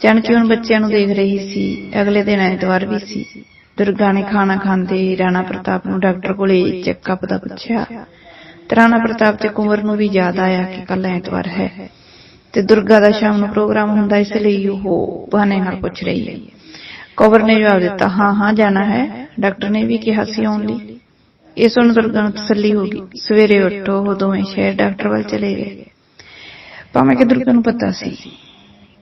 ਜਾਨਕੀ ਹੁਣ ਬੱਚਿਆਂ ਨੂੰ ਦੇਖ ਰਹੀ ਸੀ, ਅਗਲੇ ਦਿਨ ਐਤਵਾਰ ਵੀ ਸੀ। ਦੁਰਗਾ ਨੇ ਖਾਣਾ ਖਾਂਦੇ ਰਾਣਾ ਪ੍ਰਤਾਪ ਨੂੰ ਡਾਕਟਰ ਕੋਲੇ ਚੈੱਕਅਪ ਦਾ ਪੁੱਛਿਆ ਤੇ ਰਾਣਾ ਪ੍ਰਤਾਪ ਤੇ ਕੁੰਵਰ ਨੂੰ ਵੀ ਯਾਦ ਆਇਆ ਕਿ ਕੱਲ ਐਤਵਾਰ ਹੈ ਤੇ ਦੁਰਗਾ ਦਾ ਸ਼ਾਮ ਨੂੰ ਪ੍ਰੋਗਰਾਮ ਹੁੰਦਾ, ਇਸ ਲਈ ਉਹ ਬਹਾਨੇ ਨਾਲ ਪੁੱਛ ਰਹੀ ਹੈ। ਕੁੰਵਰ ਨੇ ਜਵਾਬ ਦਿੱਤਾ, ਹਾਂ ਹਾਂ, ਜਾਣਾ ਹੈ। ਡਾਕਟਰ ਨੇ ਵੀ ਕਿਹਾ ਸੀ ਆਉਣ ਲਈ। ਇਹ ਸੁਣ ਦੁਰਗਾ ਨੂੰ ਤਸੱਲੀ ਹੋ ਗਈ। ਸਵੇਰੇ ਉੱਠੋ, ਉਹ ਦੋਵੇਂ ਸ਼ਹਿਰ ਡਾਕਟਰ ਵੱਲ ਚਲੇ ਗਏ। ਭਾਵੇਂ ਕਿ ਦੁਰਗਾ ਨੂੰ ਪਤਾ ਸੀ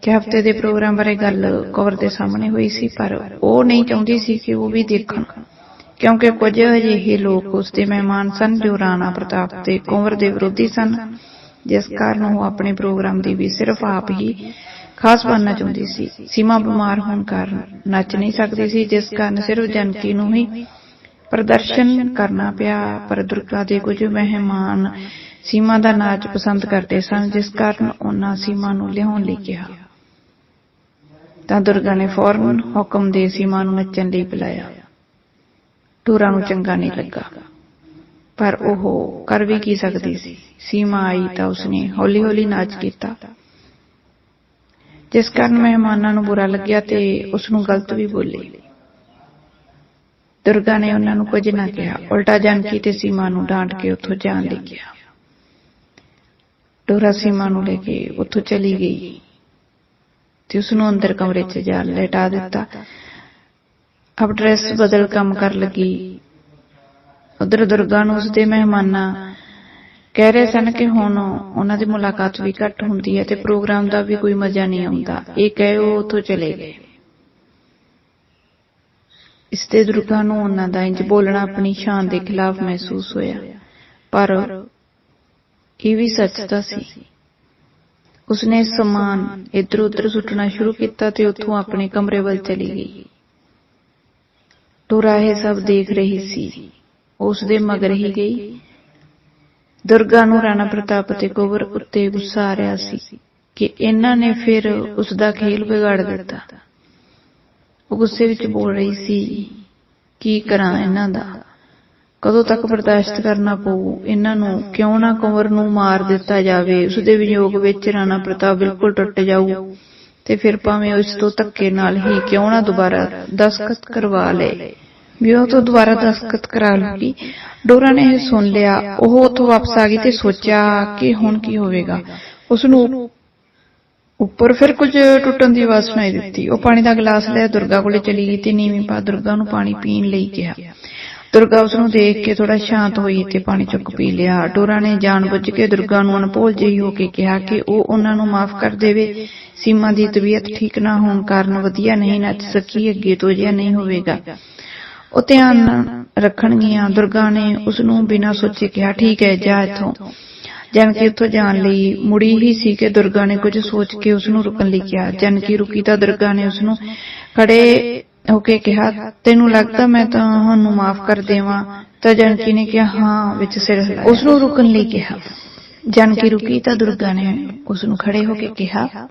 ਕਿ ਹਫ਼ਤੇ ਦੇ ਪ੍ਰੋਗਰਾਮ ਬਾਰੇ ਗੱਲ ਕੁੰਵਰ ਦੇ ਸਾਹਮਣੇ ਹੋਈ ਸੀ, ਪਰ ਉਹ ਨਹੀਂ ਚਾਹੁੰਦੀ ਸੀ ਕਿ ਉਹ ਵੀ ਦੇਖਣ। ਕਿਉਂਕਿ ਕੁਝ ਅਜਿਹੇ ਲੋਕ ਉਸ ਦੇ ਮਹਿਮਾਨ ਸਨ ਜੋ ਰਾਣਾ ਪ੍ਰਤਾਪ ਤੇ ਕੁੰਵਰ ਦੇ ਵਿਰੋਧੀ ਸਨ, ਜਿਸ ਕਾਰਨ ਉਹ ਆਪਣੇ ਪ੍ਰੋਗਰਾਮ ਦੀ ਵੀ ਸਿਰਫ ਆਪ ਹੀ ਖਾਸ ਬਣਨਾ ਚਾਹੁੰਦੀ ਸੀ। ਸੀਮਾ ਬਿਮਾਰ ਹੋਣ ਕਾਰਨ ਨੱਚ ਨਹੀਂ ਸਕਦੀ ਸੀ, ਜਿਸ ਕਾਰਨ ਸਿਰਫ ਜਨਕੀ ਨੂੰ ਹੀ ਪ੍ਰਦਰਸ਼ਨ ਕਰਨਾ ਪਿਆ, ਪਰ ਦੁਰਗਾ ਦੇ ਕੁਝ ਮਹਿਮਾਨ ਸੀਮਾ ਦਾ ਨਾਚ ਪਸੰਦ ਕਰਦੇ ਸਨ, ਜਿਸ ਕਾਰਨ ਉਹਨਾਂ ਸੀਮਾ ਨੂੰ ਲਿਆਉਣ ਲਈ ਕਿਹਾ। ਤਾਂ ਦੁਰਗਾ ਨੇ ਫੌਰਨ ਹੁਕਮ ਦੇ ਸੀਮਾ ਨੂੰ ਨੱਚਣ ਲਈ ਬੁਲਾਇਆ। ਟੂਰਾ ਨੂੰ ਚੰਗਾ ਨਹੀਂ ਲੱਗਾ। ਪਰ ਉਹ ਕਰ ਵੀ ਕੀ ਸਕਦੀ ਸੀ? ਸੀਮਾ ਆਈ ਤਾਂ ਉਸਨੇ ਹੌਲੀ-ਹੌਲੀ ਨਾਚ ਕੀਤਾ। ਜਿਸ ਕਾਰਨ ਮਹਿਮਾਨਾਂ ਨੂੰ ਬੁਰਾ ਲੱਗਿਆ ਤੇ ਉਸ ਨੂੰ ਗਲਤ ਵੀ ਬੋਲੇ। ਦੁਰਗਾ ਨੇ ਉਹਨਾਂ ਨੂੰ ਕੁਝ ਨਾ ਕਿਹਾ। ਉਲਟਾ ਜਾਨਕੀ ਤੇ ਸੀਮਾ ਨੂੰ ਡਾਂਟ ਕੇ ਉੱਥੋਂ ਜਾਣ ਲਈ ਕਿਹਾ। ਡੋਰਾ ਸੀਮਾ ਨੂੰ ਲੈ ਕੇ ਉੱਥੋਂ ਚਲੀ ਗਈ ਤੇ ਉਸ ਨੂੰ ਅੰਦਰ ਕਮਰੇ 'ਚ ਜਾ ਲਟਾ ਦਿੱਤਾ। ਅਬ ਡਰੈਸ ਬਦਲ ਕੰਮ ਕਰ ਲੱਗੀ। ਉਧਰ ਦੁਰਗਾ ਨੂੰ ਉਸਦੇ ਮਹਿਮਾਨਾਂ ਕਹਿ ਰਹੇ ਸਨ ਕਿ ਹੁਣ ਉਹਨਾਂ ਦੀ ਮੁਲਾਕਾਤ ਵੀ ਘੱਟ ਹੁੰਦੀ ਹੈ ਤੇ ਪ੍ਰੋਗਰਾਮ ਦਾ ਵੀ ਕੋਈ ਮਜ਼ਾ ਨਹੀਂ ਆਉਂਦਾ। ਇਹ ਕਹਿ ਉਹ ਉੱਥੋਂ ਚਲੇ ਗਏ। ਇਸ ਤੇ ਦੁਰਗਾ ਨੂੰ ਉਹਨਾਂ ਦਾ ਇੰਜ ਬੋਲਣਾ ਆਪਣੀ ਸ਼ਾਨ ਦੇ ਖਿਲਾਫ ਮਹਿਸੂਸ ਹੋਇਆ। ਪਰ ਇਹ ਵੀ ਸੱਚ ਤਾਂ ਸੀ। ਉਸਨੇ ਸਮਾਨ ਇੱਧਰ ਉੱਧਰ ਸੁੱਟਣਾ ਸ਼ੁਰੂ ਕੀਤਾ ਤੇ ਉੱਥੋਂ ਆਪਣੇ ਕਮਰੇ ਵੱਲ ਚਲੀ ਗਈ। ਟੋਰਾ ਇਹ ਸਭ ਦੇਖ ਰਹੀ ਸੀ। ਉਸ ਦੇ ਮਗਰ ਹੀ ਗਈ। ਦੁਰਗਾ ਨੂੰ ਰਾਣਾ ਪ੍ਰਤਾਪ ਤੇ ਕੁਵਰ ਉੱਤੇ ਗੁੱਸਾ ਆ ਰਿਹਾ ਸੀ ਕਿ ਇਹਨਾਂ ਨੇ ਫਿਰ ਉਸ ਦਾ ਖੇਲ ਵਿਗਾੜ ਦਿੱਤਾ। ਉਹ ਗੁੱਸੇ ਵਿੱਚ ਬੋਲ ਰਹੀ ਸੀ ਕੀ ਕਰਾਂ ਇਹਨਾਂ ਦਾ? ਕਦੋਂ ਤੱਕ ਬਰਦਾਸ਼ਤ ਕਰਨਾ ਪਊ? ਇਹਨਾਂ ਨੂੰ ਕਿਉਂ ਨਾ ਕੁੰਵਰ ਨੂੰ ਮਾਰ ਦਿੱਤਾ ਜਾਵੇ? ਉਸ ਦੇ ਵਿਯੋਗ ਵਿੱਚ ਰਾਣਾ ਪ੍ਰਤਾਪ ਬਿਲਕੁਲ ਟੁੱਟ ਜਾਊ। ਤੇ ਫਿਰ ਭਾਵੇਂ ਉਸ ਤੋਂ ਧੱਕੇ ਨਾਲ ਹੀ ਕਿਉਂ ਨਾ ਦੁਬਾਰਾ ਦਸਖਤ ਕਰਵਾ ਲਏ। ਵੀ ਉਹ ਤੋਂ ਦੁਬਾਰਾ ਦਸਖਤ ਕਰਾ ਲੂਗੀ ਡੋਰਾ ਨੇ ਇਹ ਸੁਣ ਲਿਆ ਉਹ ਉੱਥੋਂ ਵਾਪਸ ਆ ਗਈ ਤੇ ਸੋਚਿਆ ਕਿ ਹੁਣ ਕੀ ਹੋਵੇਗਾ। ਉਸ ਨੂੰ ਉੱਪਰ ਫਿਰ ਕੁਝ ਟੁੱਟਣ ਦੀ ਆਵਾਜ਼ ਸੁਣਾਈ ਦਿੱਤੀ। ਉਹ ਪਾਣੀ ਦਾ ਗਲਾਸ ਲੈ ਦੁਰਗਾ ਕੋਲੇ ਚਲੀ ਗਈ ਤੇ ਨੀਵੀਂ ਪਾ ਦੁਰਗਾ ਨੂੰ ਪਾਣੀ ਪੀਣ ਲਈ ਕਿਹਾ। ਦੁਰਗਾ ਉਸ ਨੂੰ ਦੇਖ ਕੇ ਥੋੜਾ ਸ਼ਾਂਤ ਹੋਈ ਤੇ ਪਾਣੀ ਚੁੱਕ ਪੀ ਲਿਆ। ਡੋਰਾ ਨੇ ਜਾਣਬੁੱਝ ਕੇ ਦੁਰਗਾ ਨੂੰ ਅਨਪੋਲ ਜਿਹੀ ਹੋ ਕੇ ਕਿਹਾ ਕਿ ਉਹ ਉਹਨਾਂ ਨੂੰ ਮਾਫ ਕਰ ਦੇਵੇ। ਸੀਮਾ ਦੀ ਤਬੀਅਤ ਠੀਕ ਨਾ ਹੋਣ ਕਾਰਨ ਵਧੀਆ ਨਹੀਂ, ਨੱਚ ਸਕੀ, ਅੱਗੇ ਤੋਂ ਜਿਹਾ ਨਹੀਂ ਹੋਵੇਗਾ। ਉਹ ਧਿਆਨ ਰੱਖਣਗੀਆਂ। ਦੁਰਗਾ ਨੇ ਉਸ ਨੂੰ ਬਿਨਾਂ ਸੋਚੇ ਕਿਹਾ, ਠੀਕ ਹੈ, ਜਾ ਇੱਥੋਂ। ਜਨਕੀ ਉੱਥੋਂ ਜਾਣ ਲਈ ਮੁੜੀ ਹੀ ਸੀ ਕਿ ਦੁਰਗਾ ਨੇ ਕੁਝ ਸੋਚ ਕੇ ਉਸ ਨੂੰ ਰੁਕਣ ਲਈ ਕਿਹਾ। ਜਨਕੀ ਰੁਕੀ ਤਾਂ ਦੁਰਗਾ ਨੇ ਉਸ ਨੂੰ ਖੜੇ ਹੋ ਕੇ ਕਿਹਾ, ਤੈਨੂੰ ਲੱਗਦਾ ਮੈਂ ਤੁਹਾਨੂੰ ਮਾਫ ਕਰ ਦੇਵਾਂ? ਤਾਂ ਜਨਕੀ ਨੇ ਕਿਹਾ, ਹਾਂ, ਵਿੱਚ ਸਿਰ ਹਿਲਾਇਆ। ਉਸ ਨੂੰ ਰੁਕਣ ਲਈ ਕਿਹਾ। ਜਨਕੀ ਰੁਕੀ ਤਾਂ ਦੁਰਗਾ ਨੇ ਉਸ ਨੂੰ ਖੜੇ ਹੋ ਕੇ ਕਿਹਾ,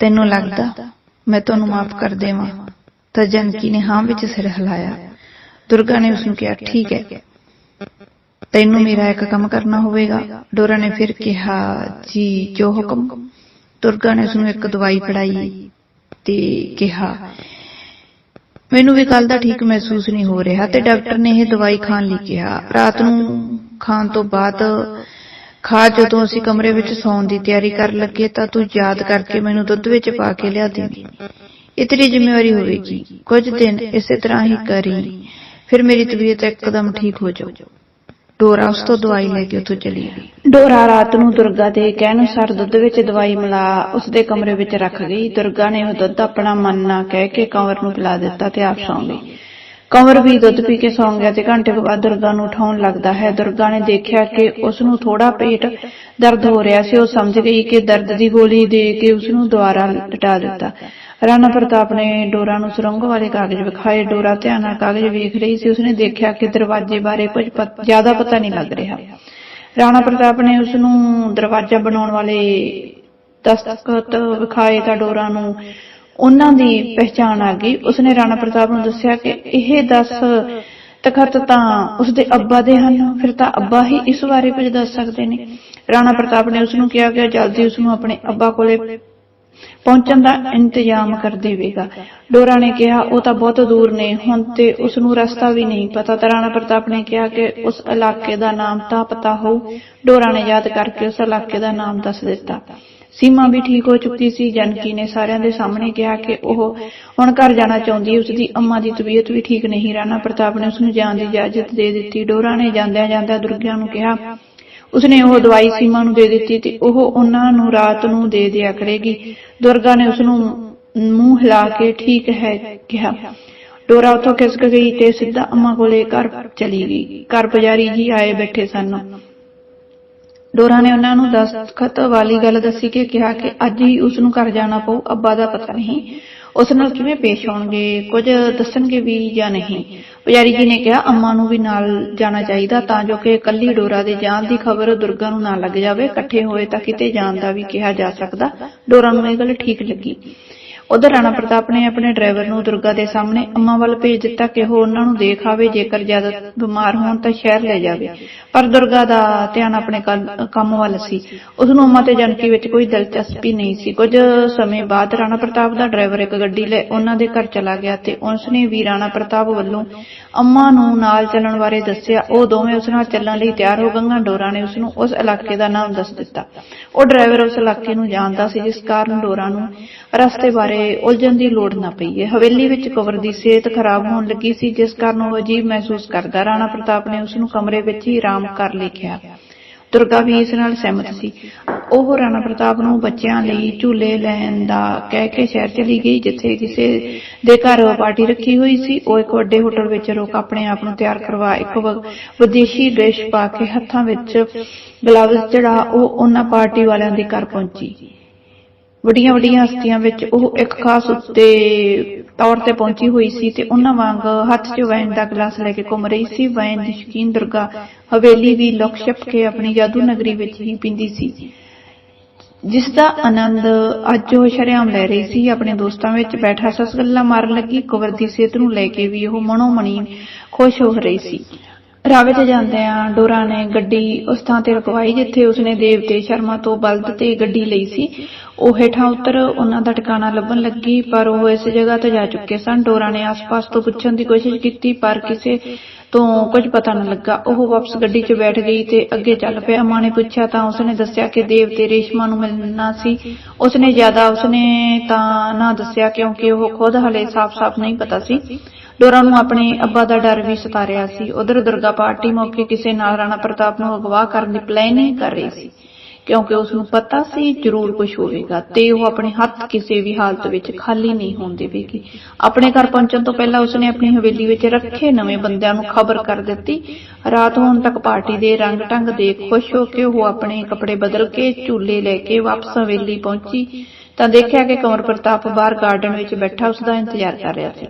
ਤੈਨੂੰ ਲੱਗਦਾ ਮੈਂ ਤੁਹਾਨੂੰ ਮਾਫ ਕਰ ਦੇਵਾਂ? ਤਾਂ ਜਨਕੀ ਨੇ ਹਾਂ ਵਿੱਚ ਸਿਰ ਹਿਲਾਇਆ। ਦੁਰਗਾ ਨੇ ਉਸ ਨੂੰ ਕਿਹਾ, ਠੀਕ ਹੈ। ਤੈਨੂੰ ਮੇਰਾ ਇੱਕ ਕੰਮ ਕਰਨਾ ਹੋਵੇਗਾ। ਡੋਰਾ ਨੇ ਫਿਰ ਕਿਹਾ, ਜੀ, ਜੋ ਹੁਕਮ। ਦੁਰਗਾ ਨੇ ਉਸ ਨੂੰ ਇੱਕ ਦਵਾਈ ਫੜਾਈ ਤੇ ਕਿਹਾ ਮੈਨੂੰ ਵੀ ਕੱਲ ਦਾ ਠੀਕ ਮਹਿਸੂਸ ਨਹੀਂ ਹੋ ਰਿਹਾ ਤੇ ਡਾਕਟਰ ਨੇ ਇਹ ਦਵਾਈ ਖਾਣ ਲਈ ਕਿਹਾ। ਰਾਤ ਨੂੰ ਖਾਣ ਤੋਂ ਬਾਅਦ ਖਾ ਜਦੋਂ ਅਸੀਂ ਕਮਰੇ ਵਿੱਚ ਸੌਣ ਦੀ ਤਿਆਰੀ ਕਰਨ ਲੱਗੇ ਤਾਂ ਤੂੰ ਯਾਦ ਕਰਕੇ ਮੈਨੂੰ ਦੁੱਧ ਵਿੱਚ ਪਾ ਕੇ ਲਿਆ ਦੇਵੀਂ। ਇਹ ਤੇਰੀ ਜ਼ਿੰਮੇਵਾਰੀ ਹੋਵੇਗੀ। ਕੁਝ ਦਿਨ ਇਸੇ ਤਰ੍ਹਾਂ ਹੀ ਕਰੀ। ਫਿਰ ਮੇਰੀ ਤਬੀਅਤ ਇੱਕਦਮ ਠੀਕ ਹੋ ਜਾਊ। ਡੋਰਾ ਉਸ ਤੋਂ ਦਵਾਈ ਲੈ ਕੇ ਉੱਥੋਂ ਚਲੀ ਗਈ। ਡੋਰਾ ਰਾਤ ਨੂੰ ਦੁਰਗਾ ਦੇ ਕਹਿਣ ਅਨੁਸਾਰ ਦੁੱਧ ਵਿੱਚ ਦਵਾਈ ਮਿਲਾ ਉਸ ਦੇ ਕਮਰੇ ਵਿੱਚ ਰੱਖ ਗਈ। ਦੁਰਗਾ ਨੇ ਉਹ ਦੁੱਧ ਆਪਣਾ ਮਨ ਨਾ ਕਹਿ ਕੇ ਕੰਵਰ ਨੂੰ ਪਿਲਾ ਦਿੱਤਾ ਤੇ ਆਪ ਸੌਂ ਗਈ। ਕੰਵਰ ਵੀ ਦੁੱਧ ਪੀ ਕੇ ਸੌਂ ਗਿਆ ਤੇ ਘੰਟੇ ਬਾਅਦ ਦੁਰਗਾ ਨੂੰ ਉਠਾਉਣ ਲੱਗਦਾ ਹੈ। ਦੁਰਗਾ ਨੇ ਦੇਖਿਆ ਕਿ ਉਸ ਨੂੰ ਥੋੜਾ ਪੇਟ ਦਰਦ ਹੋ ਰਿਹਾ ਸੀ। ਉਹ ਸਮਝ ਗਈ ਕਿ ਦਰਦ ਦੀ ਗੋਲੀ ਦੇ ਕੇ ਉਸ ਨੂੰ ਦੁਬਾਰਾ ਲਟਾ ਦਿੱਤਾ। ਰਾਣਾ ਪ੍ਰਤਾਪ ਨੇ ਡੋਰਾ ਨੂੰ ਸੁਰੰਗ ਵਾਲੇ ਕਾਗਜ਼ ਵਿਖਾਏ। ਡੋਰਾ ਧਿਆਨ ਨਾਲ ਕਾਗਜ਼ ਵੇਖ ਰਹੀ ਸੀ। ਉਸਨੇ ਦੇਖਿਆ ਕਿ ਦਰਵਾਜ਼ੇ ਬਾਰੇ ਕੁਝ ਜ਼ਿਆਦਾ ਪਤਾ ਨਹੀਂ ਲੱਗ ਰਿਹਾ। ਰਾਣਾ ਪ੍ਰਤਾਪ ਨੇ ਉਸ ਨੂੰ ਦਰਵਾਜ਼ਾ ਬਣਾਉਣ ਵਾਲੇ ਦਸਤਖਤ ਵਿਖਾਏ ਤਾਂ ਡੋਰਾ ਨੂੰ ਉਹਨਾਂ ਦੀ ਪਹਿਚਾਣ ਆ ਗਈ। ਉਸਨੇ ਰਾਣਾ ਪ੍ਰਤਾਪ ਨੂੰ ਦੱਸਿਆ ਕਿ ਇਹ 10 ਤਖਤ ਤਾਂ ਉਸਦੇ ਅੱਬਾ ਦੇ ਹਨ, ਫਿਰ ਤਾਂ ਅੱਬਾ ਹੀ ਇਸ ਬਾਰੇ ਕੁਝ ਦੱਸ ਸਕਦੇ ਨੇ। ਰਾਣਾ ਪ੍ਰਤਾਪ ਨੇ ਉਸ ਨੂੰ ਕਿਹਾ ਕਿ ਜਲਦੀ ਉਸ ਨੂੰ ਆਪਣੇ ਅੱਬਾ ਕੋਲੇ ਪਹੁੰਚਣ ਦਾ ਇੰਤਜ਼ਾਮ ਕਰ ਦੇਵੇਗਾ। ਡੋਰਾ ਨੇ ਕਿਹਾ, ਉਹ ਤਾਂ ਬਹੁਤ ਦੂਰ ਨੇ, ਹੁਣ ਤੇ ਉਸ ਨੂੰ ਰਸਤਾ ਵੀ ਨਹੀਂ ਪਤਾ। ਤਾਂ ਰਾਣਾ ਪ੍ਰਤਾਪ ਨੇ ਕਿਹਾ ਕਿ ਉਸ ਇਲਾਕੇ ਦਾ ਨਾਮ ਤਾਂ ਪਤਾ ਹੋ ਡੋਰਾ ਨੇ ਯਾਦ ਕਰਕੇ ਉਸ ਇਲਾਕੇ ਦਾ ਨਾਮ ਦੱਸ ਦਿੱਤਾ। ਸੀਮਾ ਵੀ ਠੀਕ ਹੋ ਚੁੱਕੀ ਸੀ ਜਨਕੀ ਨੇ ਸਾਰਿਆਂ ਦੇ ਸਾਹਮਣੇ ਕਿਹਾ ਕਿ ਉਹ ਹੁਣ ਘਰ ਜਾਣਾ ਚਾਹੁੰਦੀ ਉਸ ਦੀ ਅੰਮਾ ਦੀ ਤਬੀਅਤ ਵੀ ਠੀਕ ਨਹੀਂ ਰਾਣਾ ਪ੍ਰਤਾਪ ਨੇ ਉਸ ਨੂੰ ਜਾਣ ਦੀ ਇਜਾਜ਼ਤ ਦੇ ਦਿੱਤੀ। ਡੋਰਾ ਨੇ ਜਾਂਦਿਆਂ ਜਾਂਦਿਆਂ ਦੁਰਗਿਆ ਨੂੰ ਕਿਹਾ, ਉਸਨੇ ਉਹ ਦਵਾਈ ਸੀਮਾ ਨੂੰ ਦੇ ਦਿੱਤੀ ਤੇ ਉਹ ਉਹਨਾਂ ਨੂੰ ਰਾਤ ਨੂੰ ਦੇ ਦਿਆ ਕਰੇਗੀ। ਦੁਰਗਾ ਨੇ ਉਸ ਨੂੰ ਮੂੰਹ ਹਿਲਾ ਕੇ ਠੀਕ ਹੈ ਕਿਹਾ। ਡੋਰਾ ਉੱਥੋਂ ਖਿਸਕ ਗਈ ਤੇ ਸਿੱਧਾ ਅੰਮਾ ਕੋਲੇ ਘਰ ਚਲੀ ਗਈ। ਘਰ ਪੁਜਾਰੀ ਜੀ ਆਏ ਬੈਠੇ ਸਨ। ਡੋਰਾ ਨੇ ਉਹਨਾਂ ਨੂੰ ਦਸਤਖਤ ਵਾਲੀ ਗੱਲ ਦੱਸੀ ਕਿ ਕਿਹਾ ਕਿ ਅੱਜ ਹੀ ਉਸ ਨੂੰ ਘਰ ਜਾਣਾ ਪਊ, ਅੱਬਾ ਦਾ ਪਤਾ ਨਹੀਂ। ਉਸ ਨਾਲ ਕਿਵੇਂ ਪੇਸ਼ ਹੋਣਗੇ, ਕੁਝ ਦੱਸਣਗੇ ਵੀ ਜਾਂ ਨਹੀਂ? ਪੁਜਾਰੀ ਜੀ ਨੇ ਕਿਹਾ, ਅੰਮਾ ਨੂੰ ਵੀ ਨਾਲ ਜਾਣਾ ਚਾਹੀਦਾ ਤਾਂ ਜੋ ਕਿ ਕੱਲੀ ਡੋਰਾ ਦੇ ਜਾਣ ਦੀ ਖਬਰ ਦੁਰਗਾ ਨੂੰ ਨਾ ਲੱਗ ਜਾਵੇ। ਇਕੱਠੇ ਹੋਏ ਤਾਂ ਕਿਤੇ ਜਾਣ ਦਾ ਵੀ ਕਿਹਾ ਜਾ ਸਕਦਾ। ਡੋਰਾ ਨੂੰ ਇਹ ਗੱਲ ਠੀਕ ਲੱਗੀ। ਉਧਰ ਰਾਣਾ ਪ੍ਰਤਾਪ ਨੇ ਆਪਣੇ ਡਰਾਈਵਰ ਨੂੰ ਦੁਰਗਾ ਦੇ ਸਾਹਮਣੇ ਅੰਮਾ ਵੱਲ ਭੇਜ ਦਿੱਤਾ ਕਿ ਉਹ ਉਹਨਾਂ ਨੂੰ ਦੇਖ ਆਵੇ, ਜੇਕਰ ਜ਼ਿਆਦਾ ਬਿਮਾਰ ਹੋਣ ਤਾਂ ਸ਼ਹਿਰ ਲੈ ਜਾਵੇ। ਪਰ ਦੁਰਗਾ ਦਾ ਧਿਆਨ ਆਪਣੇ ਕੰਮ ਵੱਲ ਸੀ। ਉਸ ਨੂੰ ਅੰਮਾ ਤੇ ਜਾਨਕੀ ਵਿੱਚ ਕੋਈ ਦਿਲਚਸਪੀ ਨਹੀਂ ਸੀ। ਕੁਝ ਸਮੇਂ ਬਾਅਦ ਰਾਣਾ ਪ੍ਰਤਾਪ ਦਾ ਡਰਾਈਵਰ ਇੱਕ ਗੱਡੀ ਲੈ ਉਹਨਾਂ ਦੇ ਘਰ ਚਲਾ ਗਿਆ ਤੇ ਉਸ ਨੇ ਵੀ ਰਾਣਾ ਪ੍ਰਤਾਪ ਵੱਲੋਂ ਅੰਮਾ ਨੂੰ ਨਾਲ ਚੱਲਣ ਬਾਰੇ ਦੱਸਿਆ। ਉਹ ਦੋਵੇਂ ਉਸ ਨਾਲ ਚੱਲਣ ਲਈ ਤਿਆਰ ਹੋ ਗੰਗਾ ਡੋਰਾ ਨੇ ਉਸ ਨੂੰ ਉਸ ਇਲਾਕੇ ਦਾ ਨਾਮ ਦੱਸ ਦਿੱਤਾ। ਉਹ ਡਰਾਈਵਰ ਉਸ ਇਲਾਕੇ ਨੂੰ ਜਾਣਦਾ ਸੀ, ਜਿਸ ਕਾਰਨ ਡੋਰਾ ਨੂੰ ਰਸਤੇ ਬਾਰੇ ਉਲਝਣ ਦੀ ਲੋੜ ਨਾ ਪਈ ਹੈ। ਹਵੇਲੀ ਵਿੱਚ ਕਵਰ ਦੀ ਸਿਹਤ ਖਰਾਬ ਹੋਣ ਲੱਗੀ ਸੀ, ਜਿਸ ਕਾਰਨ ਉਹ ਅਜੀਬ ਮਹਿਸੂਸ ਕਰਦਾ। ਰਾਣਾ ਪ੍ਰਤਾਪ ਨੇ ਉਸ ਨੂੰ ਕਮਰੇ ਵਿੱਚ ਹੀ ਆਰਾਮ ਕਰ ਲਿਖਿਆ। ਦੁਰਗਾ ਵੀ ਇਸ ਨਾਲ ਸਹਿਮਤ ਸੀ। ਉਹ ਰਾਣਾ ਪ੍ਰਤਾਪ ਨੂੰ ਬੱਚਿਆਂ ਲਈ ਝੂਲੇ ਲੈਣ ਦਾ ਕਹਿ ਕੇ ਸ਼ਹਿਰ ਚਲੀ ਗਈ, ਜਿੱਥੇ ਕਿਸੇ ਦੇ ਘਰ ਪਾਰਟੀ ਰੱਖੀ ਹੋਈ ਸੀ। ਉਹ ਇੱਕ ਵੱਡੇ ਹੋਟਲ ਵਿੱਚ ਰੁਕ ਆਪਣੇ ਆਪ ਨੂੰ ਤਿਆਰ ਕਰਵਾ ਇੱਕ ਵਿਦੇਸ਼ੀ ਡਰੈਸ ਪਾ ਕੇ ਹੱਥਾਂ ਵਿੱਚ ਗਲਵਜ਼ ਚੜਾ ਉਹ ਉਹਨਾਂ ਪਾਰਟੀ ਵਾਲਿਆਂ ਦੇ ਘਰ ਪਹੁੰਚੀ। ਵੱਡੀਆਂ ਵੱਡੀਆਂ ਹਸਤੀਆਂ ਵਿੱਚ ਉਹ ਇੱਕ ਖਾਸ ਉੱਤੇ ਤੌਰ ਤੇ ਪਹੁੰਚੀ ਹੋਈ ਸੀ ਤੇ ਉਹਨਾਂ ਵਾਂਗ ਹੱਥ 'ਚ ਵਾਈਨ ਦਾ ਗਲਾਸ ਲੈ ਕੇ ਘੁੰਮ ਰਹੀ ਸੀ। ਵਾਈਨ ਦੀ ਸ਼ਕੀਨ ਦੁਰਗਾ ਹਵੇਲੀ ਵੀ ਲੁਕ ਛਿਪ ਕੇ ਆਪਣੀ ਜਾਦੂ ਨਗਰੀ ਵਿੱਚ ਹੀ ਪੀਂਦੀ ਸੀ, ਜਿਸ ਦਾ ਆਨੰਦ ਅੱਜ ਉਹ ਸ਼ਰਿਆਮ ਲੈ ਰਹੀ ਸੀ। ਆਪਣੇ ਦੋਸਤਾਂ ਵਿੱਚ ਬੈਠਾ ਸਸ ਗੱਲਾਂ ਮਾਰਨ ਲੱਗੀ ਕਵਰ ਦੀ ਸਿਹਤ ਨੂੰ ਲੈ ਕੇ ਵੀ ਉਹ ਮਨੋ ਮਣੀ ਖੁਸ਼ ਹੋ ਰਹੀ ਸੀ। ਰਾਵੇ ਤੇ ਜਾਂਦਿਆਂ ਡੋਰਾ ਨੇ ਗੱਡੀ ਉਸ ਥਾਂ ਤੇ ਰੁਕਵਾਈ, ਜਿੱਥੇ ਉਸਨੇ ਦੇਵਤੇ ਸ਼ਰਮਾ ਤੋਂ ਬਲਦ ਤੇ ਗੱਡੀ ਲਈ ਸੀ। ਉਹ ਹੇਠਾਂ ਉਤਰ ਉਹਨਾਂ ਦਾ ਟਿਕਾਣਾ ਲੱਭਣ ਲੱਗੀ, ਪਰ ਉਹ ਇਸ ਜਗ੍ਹਾ ਤੇ ਜਾ ਚੁੱਕੇ ਸਨ। ਡੋਰਾ ਨੇ ਆਸ-ਪਾਸ ਤੋਂ ਪੁੱਛਣ ਦੀ ਕੋਸ਼ਿਸ਼ ਕੀਤੀ, ਪਰ ਕਿਸੇ ਤੋਂ ਕੁਝ ਪਤਾ ਨਾ ਲੱਗਾ। ਉਹ ਵਾਪਸ ਗੱਡੀ 'ਚ ਬੈਠ ਗਈ ਤੇ ਅੱਗੇ ਚੱਲ ਪਿਆ। ਅਮਾ ਨੇ ਪੁੱਛਿਆ, ਤਾਂ ਉਸਨੇ ਦੱਸਿਆ ਕਿ ਦੇਵਤੇ ਰੇਸ਼ਮਾ ਨੂੰ ਮਿਲਣਾ ਸੀ? ਉਸਨੇ ਜ਼ਿਆਦਾ ਉਸਨੇ ਤਾਂ ਨਾ ਦੱਸਿਆ, ਕਿਉਂਕਿ ਉਹ ਖੁਦ ਹਲੇ ਸਾਫ਼-ਸਾਫ਼ ਨਹੀਂ ਪਤਾ ਸੀ। ਡੋਰਾ ਨੂੰ ਆਪਣੇ ਅੱਬਾ ਦਾ ਡਰ ਵੀ ਸਤਾ ਰਿਹਾ ਸੀ। ਉਧਰ ਦੁਰਗਾ ਪਾਰਟੀ ਮੌਕੇ ਕਿਸੇ ਨਾਲ ਰਾਣਾ ਪ੍ਰਤਾਪ ਨੂੰ ਅਗਵਾ ਕਰਨ ਦੀ ਪਲੈਨਿੰਗ ਕਰ ਰਹੀ ਸੀ। ਕਿਉਂਕਿ ਉਸ ਨੂੰ ਪਤਾ ਸੀ ਜ਼ਰੂਰ ਕੁਝ ਹੋਵੇਗਾ ਤੇ ਉਹ ਆਪਣੇ ਹੱਥ ਕਿਸੇ ਵੀ ਹਾਲਤ ਵਿੱਚ ਖਾਲੀ ਨਹੀਂ ਹੋਣ ਦੇਵੇਗੀ ਆਪਣੇ ਘਰ ਪਹੁੰਚਣ ਤੋਂ ਪਹਿਲਾਂ ਉਸਨੇ ਆਪਣੀ ਹਵੇਲੀ ਵਿੱਚ ਰੱਖੇ ਨਵੇਂ ਬੰਦਿਆਂ ਨੂੰ ਖਬਰ ਕਰ ਦਿੱਤੀ। ਰਾਤ ਹੋਣ ਤੱਕ ਪਾਰਟੀ ਦੇ ਰੰਗ ਢੰਗ ਦੇਖ ਖੁਸ਼ ਹੋ ਕੇ ਉਹ ਆਪਣੇ ਕੱਪੜੇ ਬਦਲ ਕੇ ਝੂਲੇ ਲੈ ਕੇ ਵਾਪਸ ਹਵੇਲੀ ਪਹੁੰਚੀ। ਤਾਂ ਦੇਖਿਆ ਕਿ ਕੰਵਰ ਪ੍ਰਤਾਪ ਬਾਹਰ ਗਾਰਡਨ ਵਿੱਚ ਬੈਠਾ ਉਸ ਦਾ ਇੰਤਜ਼ਾਰ ਕਰ ਰਿਹਾ ਸੀ।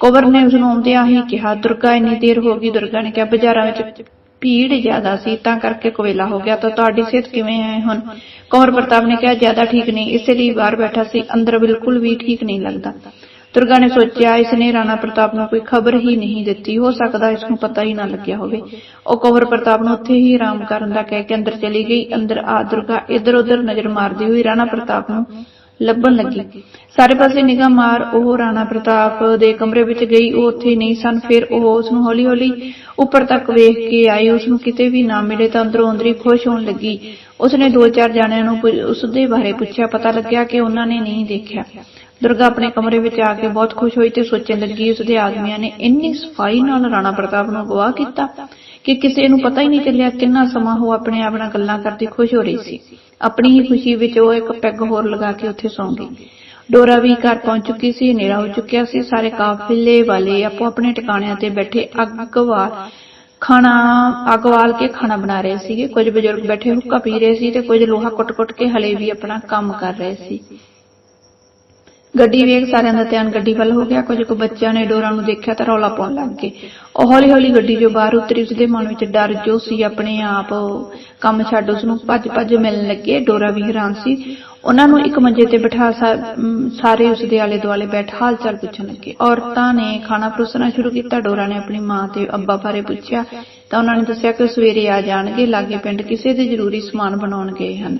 ਕੰਵਰ ਨੇ ਉਸ ਨੂੰ ਆਉਂਦਿਆਂ ਹੀ ਕਿਹਾ, ਦੁਰਗਾ, ਇੰਨੀ ਦੇਰ ਹੋ ਗਈ। ਦੁਰਗਾ ਨੇ ਕਿਹਾ, ਬਾਜ਼ਾਰਾਂ ਵਿੱਚ ਭੀੜ ਜ਼ਿਆਦਾ ਸੀ, ਤਾਂ ਕਰਕੇ ਕੋਵੇਲਾ ਹੋ ਗਿਆ। ਤਾਂ ਤੁਹਾਡੀ ਸਿਹਤ ਕਿਵੇਂ ਹੈ ਹੁਣ? ਕੰਵਰ ਪ੍ਰਤਾਪ ਨੇ ਕਿਹਾ, ਜ਼ਿਆਦਾ ਠੀਕ ਨਹੀਂ। ਇਸੇ ਲਈ ਬਾਹਰ ਬੈਠਾ ਸੀ, ਅੰਦਰ ਬਿਲਕੁਲ ਵੀ ਠੀਕ ਨਹੀਂ ਲੱਗਦਾ। ਦੁਰਗਾ ਨੇ ਸੋਚਿਆ ਇਸ ਨੇ ਰਾਣਾ ਪ੍ਰਤਾਪ ਨੂੰ ਕੋਈ ਖਬਰ ਹੀ ਨਹੀਂ ਦਿੱਤੀ। ਹੋ ਸਕਦਾ ਇਸ ਨੂੰ ਪਤਾ ਹੀ ਨਾ ਲੱਗਿਆ ਹੋਵੇ। ਉਹ ਕੰਵਰ ਪ੍ਰਤਾਪ ਨੂੰ ਉੱਥੇ ਹੀ ਆਰਾਮ ਕਰਨ ਦਾ ਕਹਿ ਕੇ ਅੰਦਰ ਚਲੀ ਗਈ। ਅੰਦਰ ਆ ਦੁਰਗਾ ਇੱਧਰ ਉੱਧਰ ਨਜ਼ਰ ਮਾਰਦੀ ਹੋਈ ਰਾਣਾ ਪ੍ਰਤਾਪ ਨੂੰ ਲੱਭਣ ਲੱਗੀ। ਸਾਰੇ ਪਾਸੇ ਨਿਗਾਹ ਮਾਰ ਉਹ ਰਾਣਾ ਪ੍ਰਤਾਪ ਦੇ ਕਮਰੇ ਵਿੱਚ ਗਈ ਉਹ ਉੱਥੇ ਨਹੀਂ ਸਨ। ਫਿਰ ਉਹ ਉਸ ਨੂੰ ਹੌਲੀ-ਹੌਲੀ ਉੱਪਰ ਤੱਕ ਵੇਖ ਕੇ ਆਈ। ਉਸ ਨੂੰ ਕਿਤੇ ਵੀ ਨਾ ਮਿਲੇ ਤਾਂ ਅੰਦਰੋਂ ਅੰਦਰੀ ਖੁਸ਼ ਹੋਣ ਲੱਗੀ। ਉਸਨੇ ਦੋ ਚਾਰ ਜਾਣਿਆਂ ਨੂੰ ਉਸ ਦੇ ਬਾਰੇ ਪੁੱਛਿਆ। ਪਤਾ ਲੱਗਿਆ ਕਿ ਉਹਨਾਂ ਨੇ ਨਹੀਂ ਦੇਖਿਆ। ਦੁਰਗਾ ਆਪਣੇ ਕਮਰੇ ਵਿੱਚ ਆ ਕੇ ਬਹੁਤ ਖੁਸ਼ ਹੋਈ ਤੇ ਸੋਚਣ ਲੱਗੀ। ਉਸ ਦੇ ਆਦਮੀਆਂ ਨੇ ਇੰਨੀ ਸਫ਼ਾਈ ਨਾਲ ਰਾਣਾ ਪ੍ਰਤਾਪ ਨੂੰ ਅਗਵਾ ਕੀਤਾ ਕਿ ਕਿਸੇ ਨੂੰ ਪਤਾ ਹੀ ਨਹੀਂ ਚੱਲਿਆ ਕਿੰਨਾ ਸਮਾਂ ਉਹ ਆਪਣੇ ਆਪ ਨਾਲ ਗੱਲਾਂ ਕਰਦੀ ਖੁਸ਼ ਹੋ ਰਹੀ ਸੀ। ਆਪਣੀ ਹੀ ਖੁਸ਼ੀ ਵਿੱਚ ਉਹ ਇੱਕ ਪੈਗ ਹੋਰ ਲਗਾ ਕੇ ਉੱਥੇ ਸੌਂ ਗਈ। ਡੋਰਾ ਵੀ ਘਰ ਪਹੁੰਚ ਚੁੱਕੀ ਸੀ, ਹਨੇਰਾ ਹੋ ਚੁੱਕਿਆ ਸੀ। ਸਾਰੇ ਕਾਫਿਲੇ ਵਾਲੇ ਆਪੋ ਆਪਣੇ ਟਿਕਾਣਿਆਂ ਤੇ ਬੈਠੇ ਅੱਗ ਵਾ ਖਾਣਾ, ਅੱਗ ਵਾਲ ਕੇ ਖਾਣਾ ਬਣਾ ਰਹੇ ਸੀਗੇ। ਕੁਝ ਬਜ਼ੁਰਗ ਬੈਠੇ ਹੁੱਕਾ ਪੀ ਰਹੇ ਸੀ ਤੇ ਕੁਝ ਲੋਹਾ ਕੁੱਟ-ਕੁੱਟ ਕੇ ਹਲੇ ਵੀ ਆਪਣਾ ਕੰਮ ਕਰ ਰਹੇ ਸੀ। ਗੱਡੀ ਵੇਖ ਸਾਰਿਆਂ ਦਾ ਧਿਆਨ ਗੱਡੀ ਵੱਲ ਹੋ ਗਿਆ। ਕੁਝ ਕੁ ਬੱਚਿਆਂ ਨੇ ਡੋਰਾ ਨੂੰ ਦੇਖਿਆ ਤਾਂ ਰੌਲਾ ਪਾਉਣ ਲੱਗ ਗਏ। ਉਹ ਹੌਲੀ-ਹੌਲੀ ਗੱਡੀ ਜੋ ਬਾਹਰ ਉਤਰੀ, ਉਸਦੇ ਮਨ ਵਿੱਚ ਡਰ ਜੋ ਸੀ, ਆਪਣੇ ਆਪ ਕੰਮ ਛੱਡ ਉਸ ਨੂੰ ਭੱਜ-ਭੱਜ ਮਿਲਣ ਲੱਗੇ। ਡੋਰਾ ਵੀ ਹੈਰਾਨ ਸੀ। ਉਹਨਾਂ ਨੂੰ ਇੱਕ ਮੰਜੇ ਤੇ ਬਿਠਾ ਸਾ- ਅਮ, ਸਾਰੇ ਉਸਦੇ ਆਲੇ ਦੁਆਲੇ ਬੈਠ ਹਾਲ ਚਾਲ ਪੁੱਛਣ ਲੱਗੇ। ਔਰਤਾਂ ਨੇ ਖਾਣਾ ਪਰੋਸਣਾ ਸ਼ੁਰੂ ਕੀਤਾ। ਡੋਰਾ ਨੇ ਆਪਣੀ ਮਾਂ ਤੇ ਅੱਬਾ ਬਾਰੇ ਪੁੱਛਿਆ। ਤਾਂ ਉਹਨਾਂ ਨੇ ਦੱਸਿਆ ਕਿ ਸਵੇਰੇ ਆ ਜਾਣਗੇ। ਲਾਗੇ ਪਿੰਡ ਕਿਸੇ ਦੇ ਜ਼ਰੂਰੀ ਸਮਾਨ ਬਣਾਉਣ ਗਏ ਹਨ।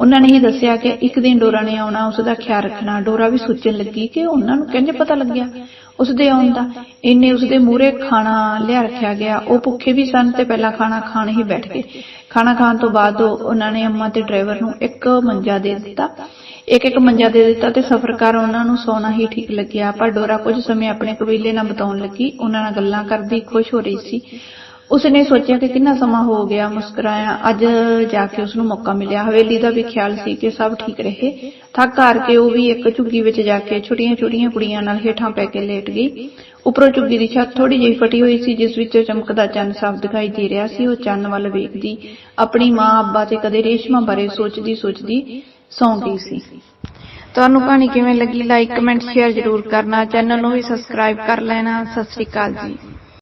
ਉਹਨਾਂ ਨੇ ਹੀ ਦੱਸਿਆ ਕਿ ਇੱਕ ਦਿਨ ਡੋਰਾ ਨੇ ਆਉਣਾ, ਉਸ ਦਾ ਖਿਆਲ ਰੱਖਣਾ, ਡੋਰਾ ਵੀ ਸੋਚਣ ਲੱਗੀ ਕਿ ਉਹਨਾਂ ਨੂੰ ਕਿੰਜ ਪਤਾ ਲੱਗਿਆ। ਉਸ ਦੇ ਆਉਣ ਦਾ ਇੰਨੇ ਉਸ ਦੇ ਮੂਹਰੇ ਖਾਣਾ ਲਿਆ ਰੱਖਿਆ ਗਿਆ। ਉਹ ਭੁੱਖੇ ਵੀ ਸਨ ਤੇ ਪਹਿਲਾਂ ਖਾਣਾ ਖਾਣ ਹੀ ਬੈਠ ਗਏ। ਖਾਣਾ ਖਾਣ ਤੋਂ ਬਾਅਦ ਉਹਨਾਂ ਨੇ ਅੰਮਾ ਤੇ ਡਰਾਈਵਰ ਨੂੰ ਇੱਕ ਮੰਜਾ ਦੇ ਦਿੱਤਾ। ਇੱਕ ਇੱਕ ਮੰਜਾ ਦੇ ਦਿੱਤਾ ਤੇ ਸਫ਼ਰ ਕਰ ਉਹਨਾਂ ਨੂੰ ਸੌਣਾ ਹੀ ਠੀਕ ਲੱਗਿਆ। ਪਰ ਡੋਰਾ ਕੁਝ ਸਮੇਂ ਆਪਣੇ ਕਬੀਲੇ ਨਾਲ ਬਤਾਉਣ ਲੱਗੀ। ਉਹਨਾਂ ਨਾਲ ਗੱਲਾਂ ਕਰਦੀ, ਖੁਸ਼ ਹੋ ਰਹੀ ਸੀ। ਉਸਨੇ ਸੋਚਿਆ ਕਿ ਕਿੰਨਾ ਸਮਾਂ ਹੋ ਗਿਆ ਮੁਸਕਰਾਇਆ। ਅੱਜ ਜਾ ਕੇ ਉਸ ਨੂੰ ਮੌਕਾ ਮਿਲਿਆ। ਹਵੇਲੀ ਦਾ ਵੀ ਖਿਆਲ ਸੀ ਕਿ ਸਭ ਠੀਕ ਰਹੇ। ਥੱਕ ਹਾਰ ਕੇ ਉਹ ਵੀ ਇੱਕ ਝੁੱਗੀ ਵਿੱਚ ਜਾ ਕੇ ਛੋਟੀਆਂ-ਛੋਟੀਆਂ ਕੁੜੀਆਂ ਨਾਲ ਹੇਠਾਂ ਪੈ ਕੇ ਲੇਟ ਗਈ। ਉੱਪਰੋਂ ਝੁੱਗੀ ਦੀ ਛੱਤ ਥੋੜੀ ਜਿਹੀ ਫਟੀ ਹੋਈ ਸੀ, ਜਿਸ ਵਿੱਚੋਂ ਚਮਕਦਾ ਚੰਨ ਸਾਫ਼ ਦਿਖਾਈ ਦੇ ਰਿਹਾ ਸੀ। ਉਹ ਚੰਨ ਵੱਲ ਵੇਖਦੀ, ਆਪਣੀ ਮਾਂ ਅੱਬਾ ਤੇ ਕਦੇ ਰੇਸ਼ਮਾ ਬਾਰੇ ਸੋਚਦੀ ਸੋਚਦੀ ਸੌਂ। ਗਈ ਸੀ ਤੁਹਾਨੂੰ ਕਹਾਣੀ ਕਿਵੇਂ ਲੱਗੀ? ਲਾਈਕ ਕਮੈਂਟ ਸ਼ੇਅਰ ਜ਼ਰੂਰ ਕਰਨਾ। ਚੈਨਲ ਨੂੰ ਵੀ ਸਬਸਕ੍ਰਾਈਬ ਕਰ ਲੈਣਾ। ਸਤਿ ਸ੍ਰੀ ਅਕਾਲ ਜੀ।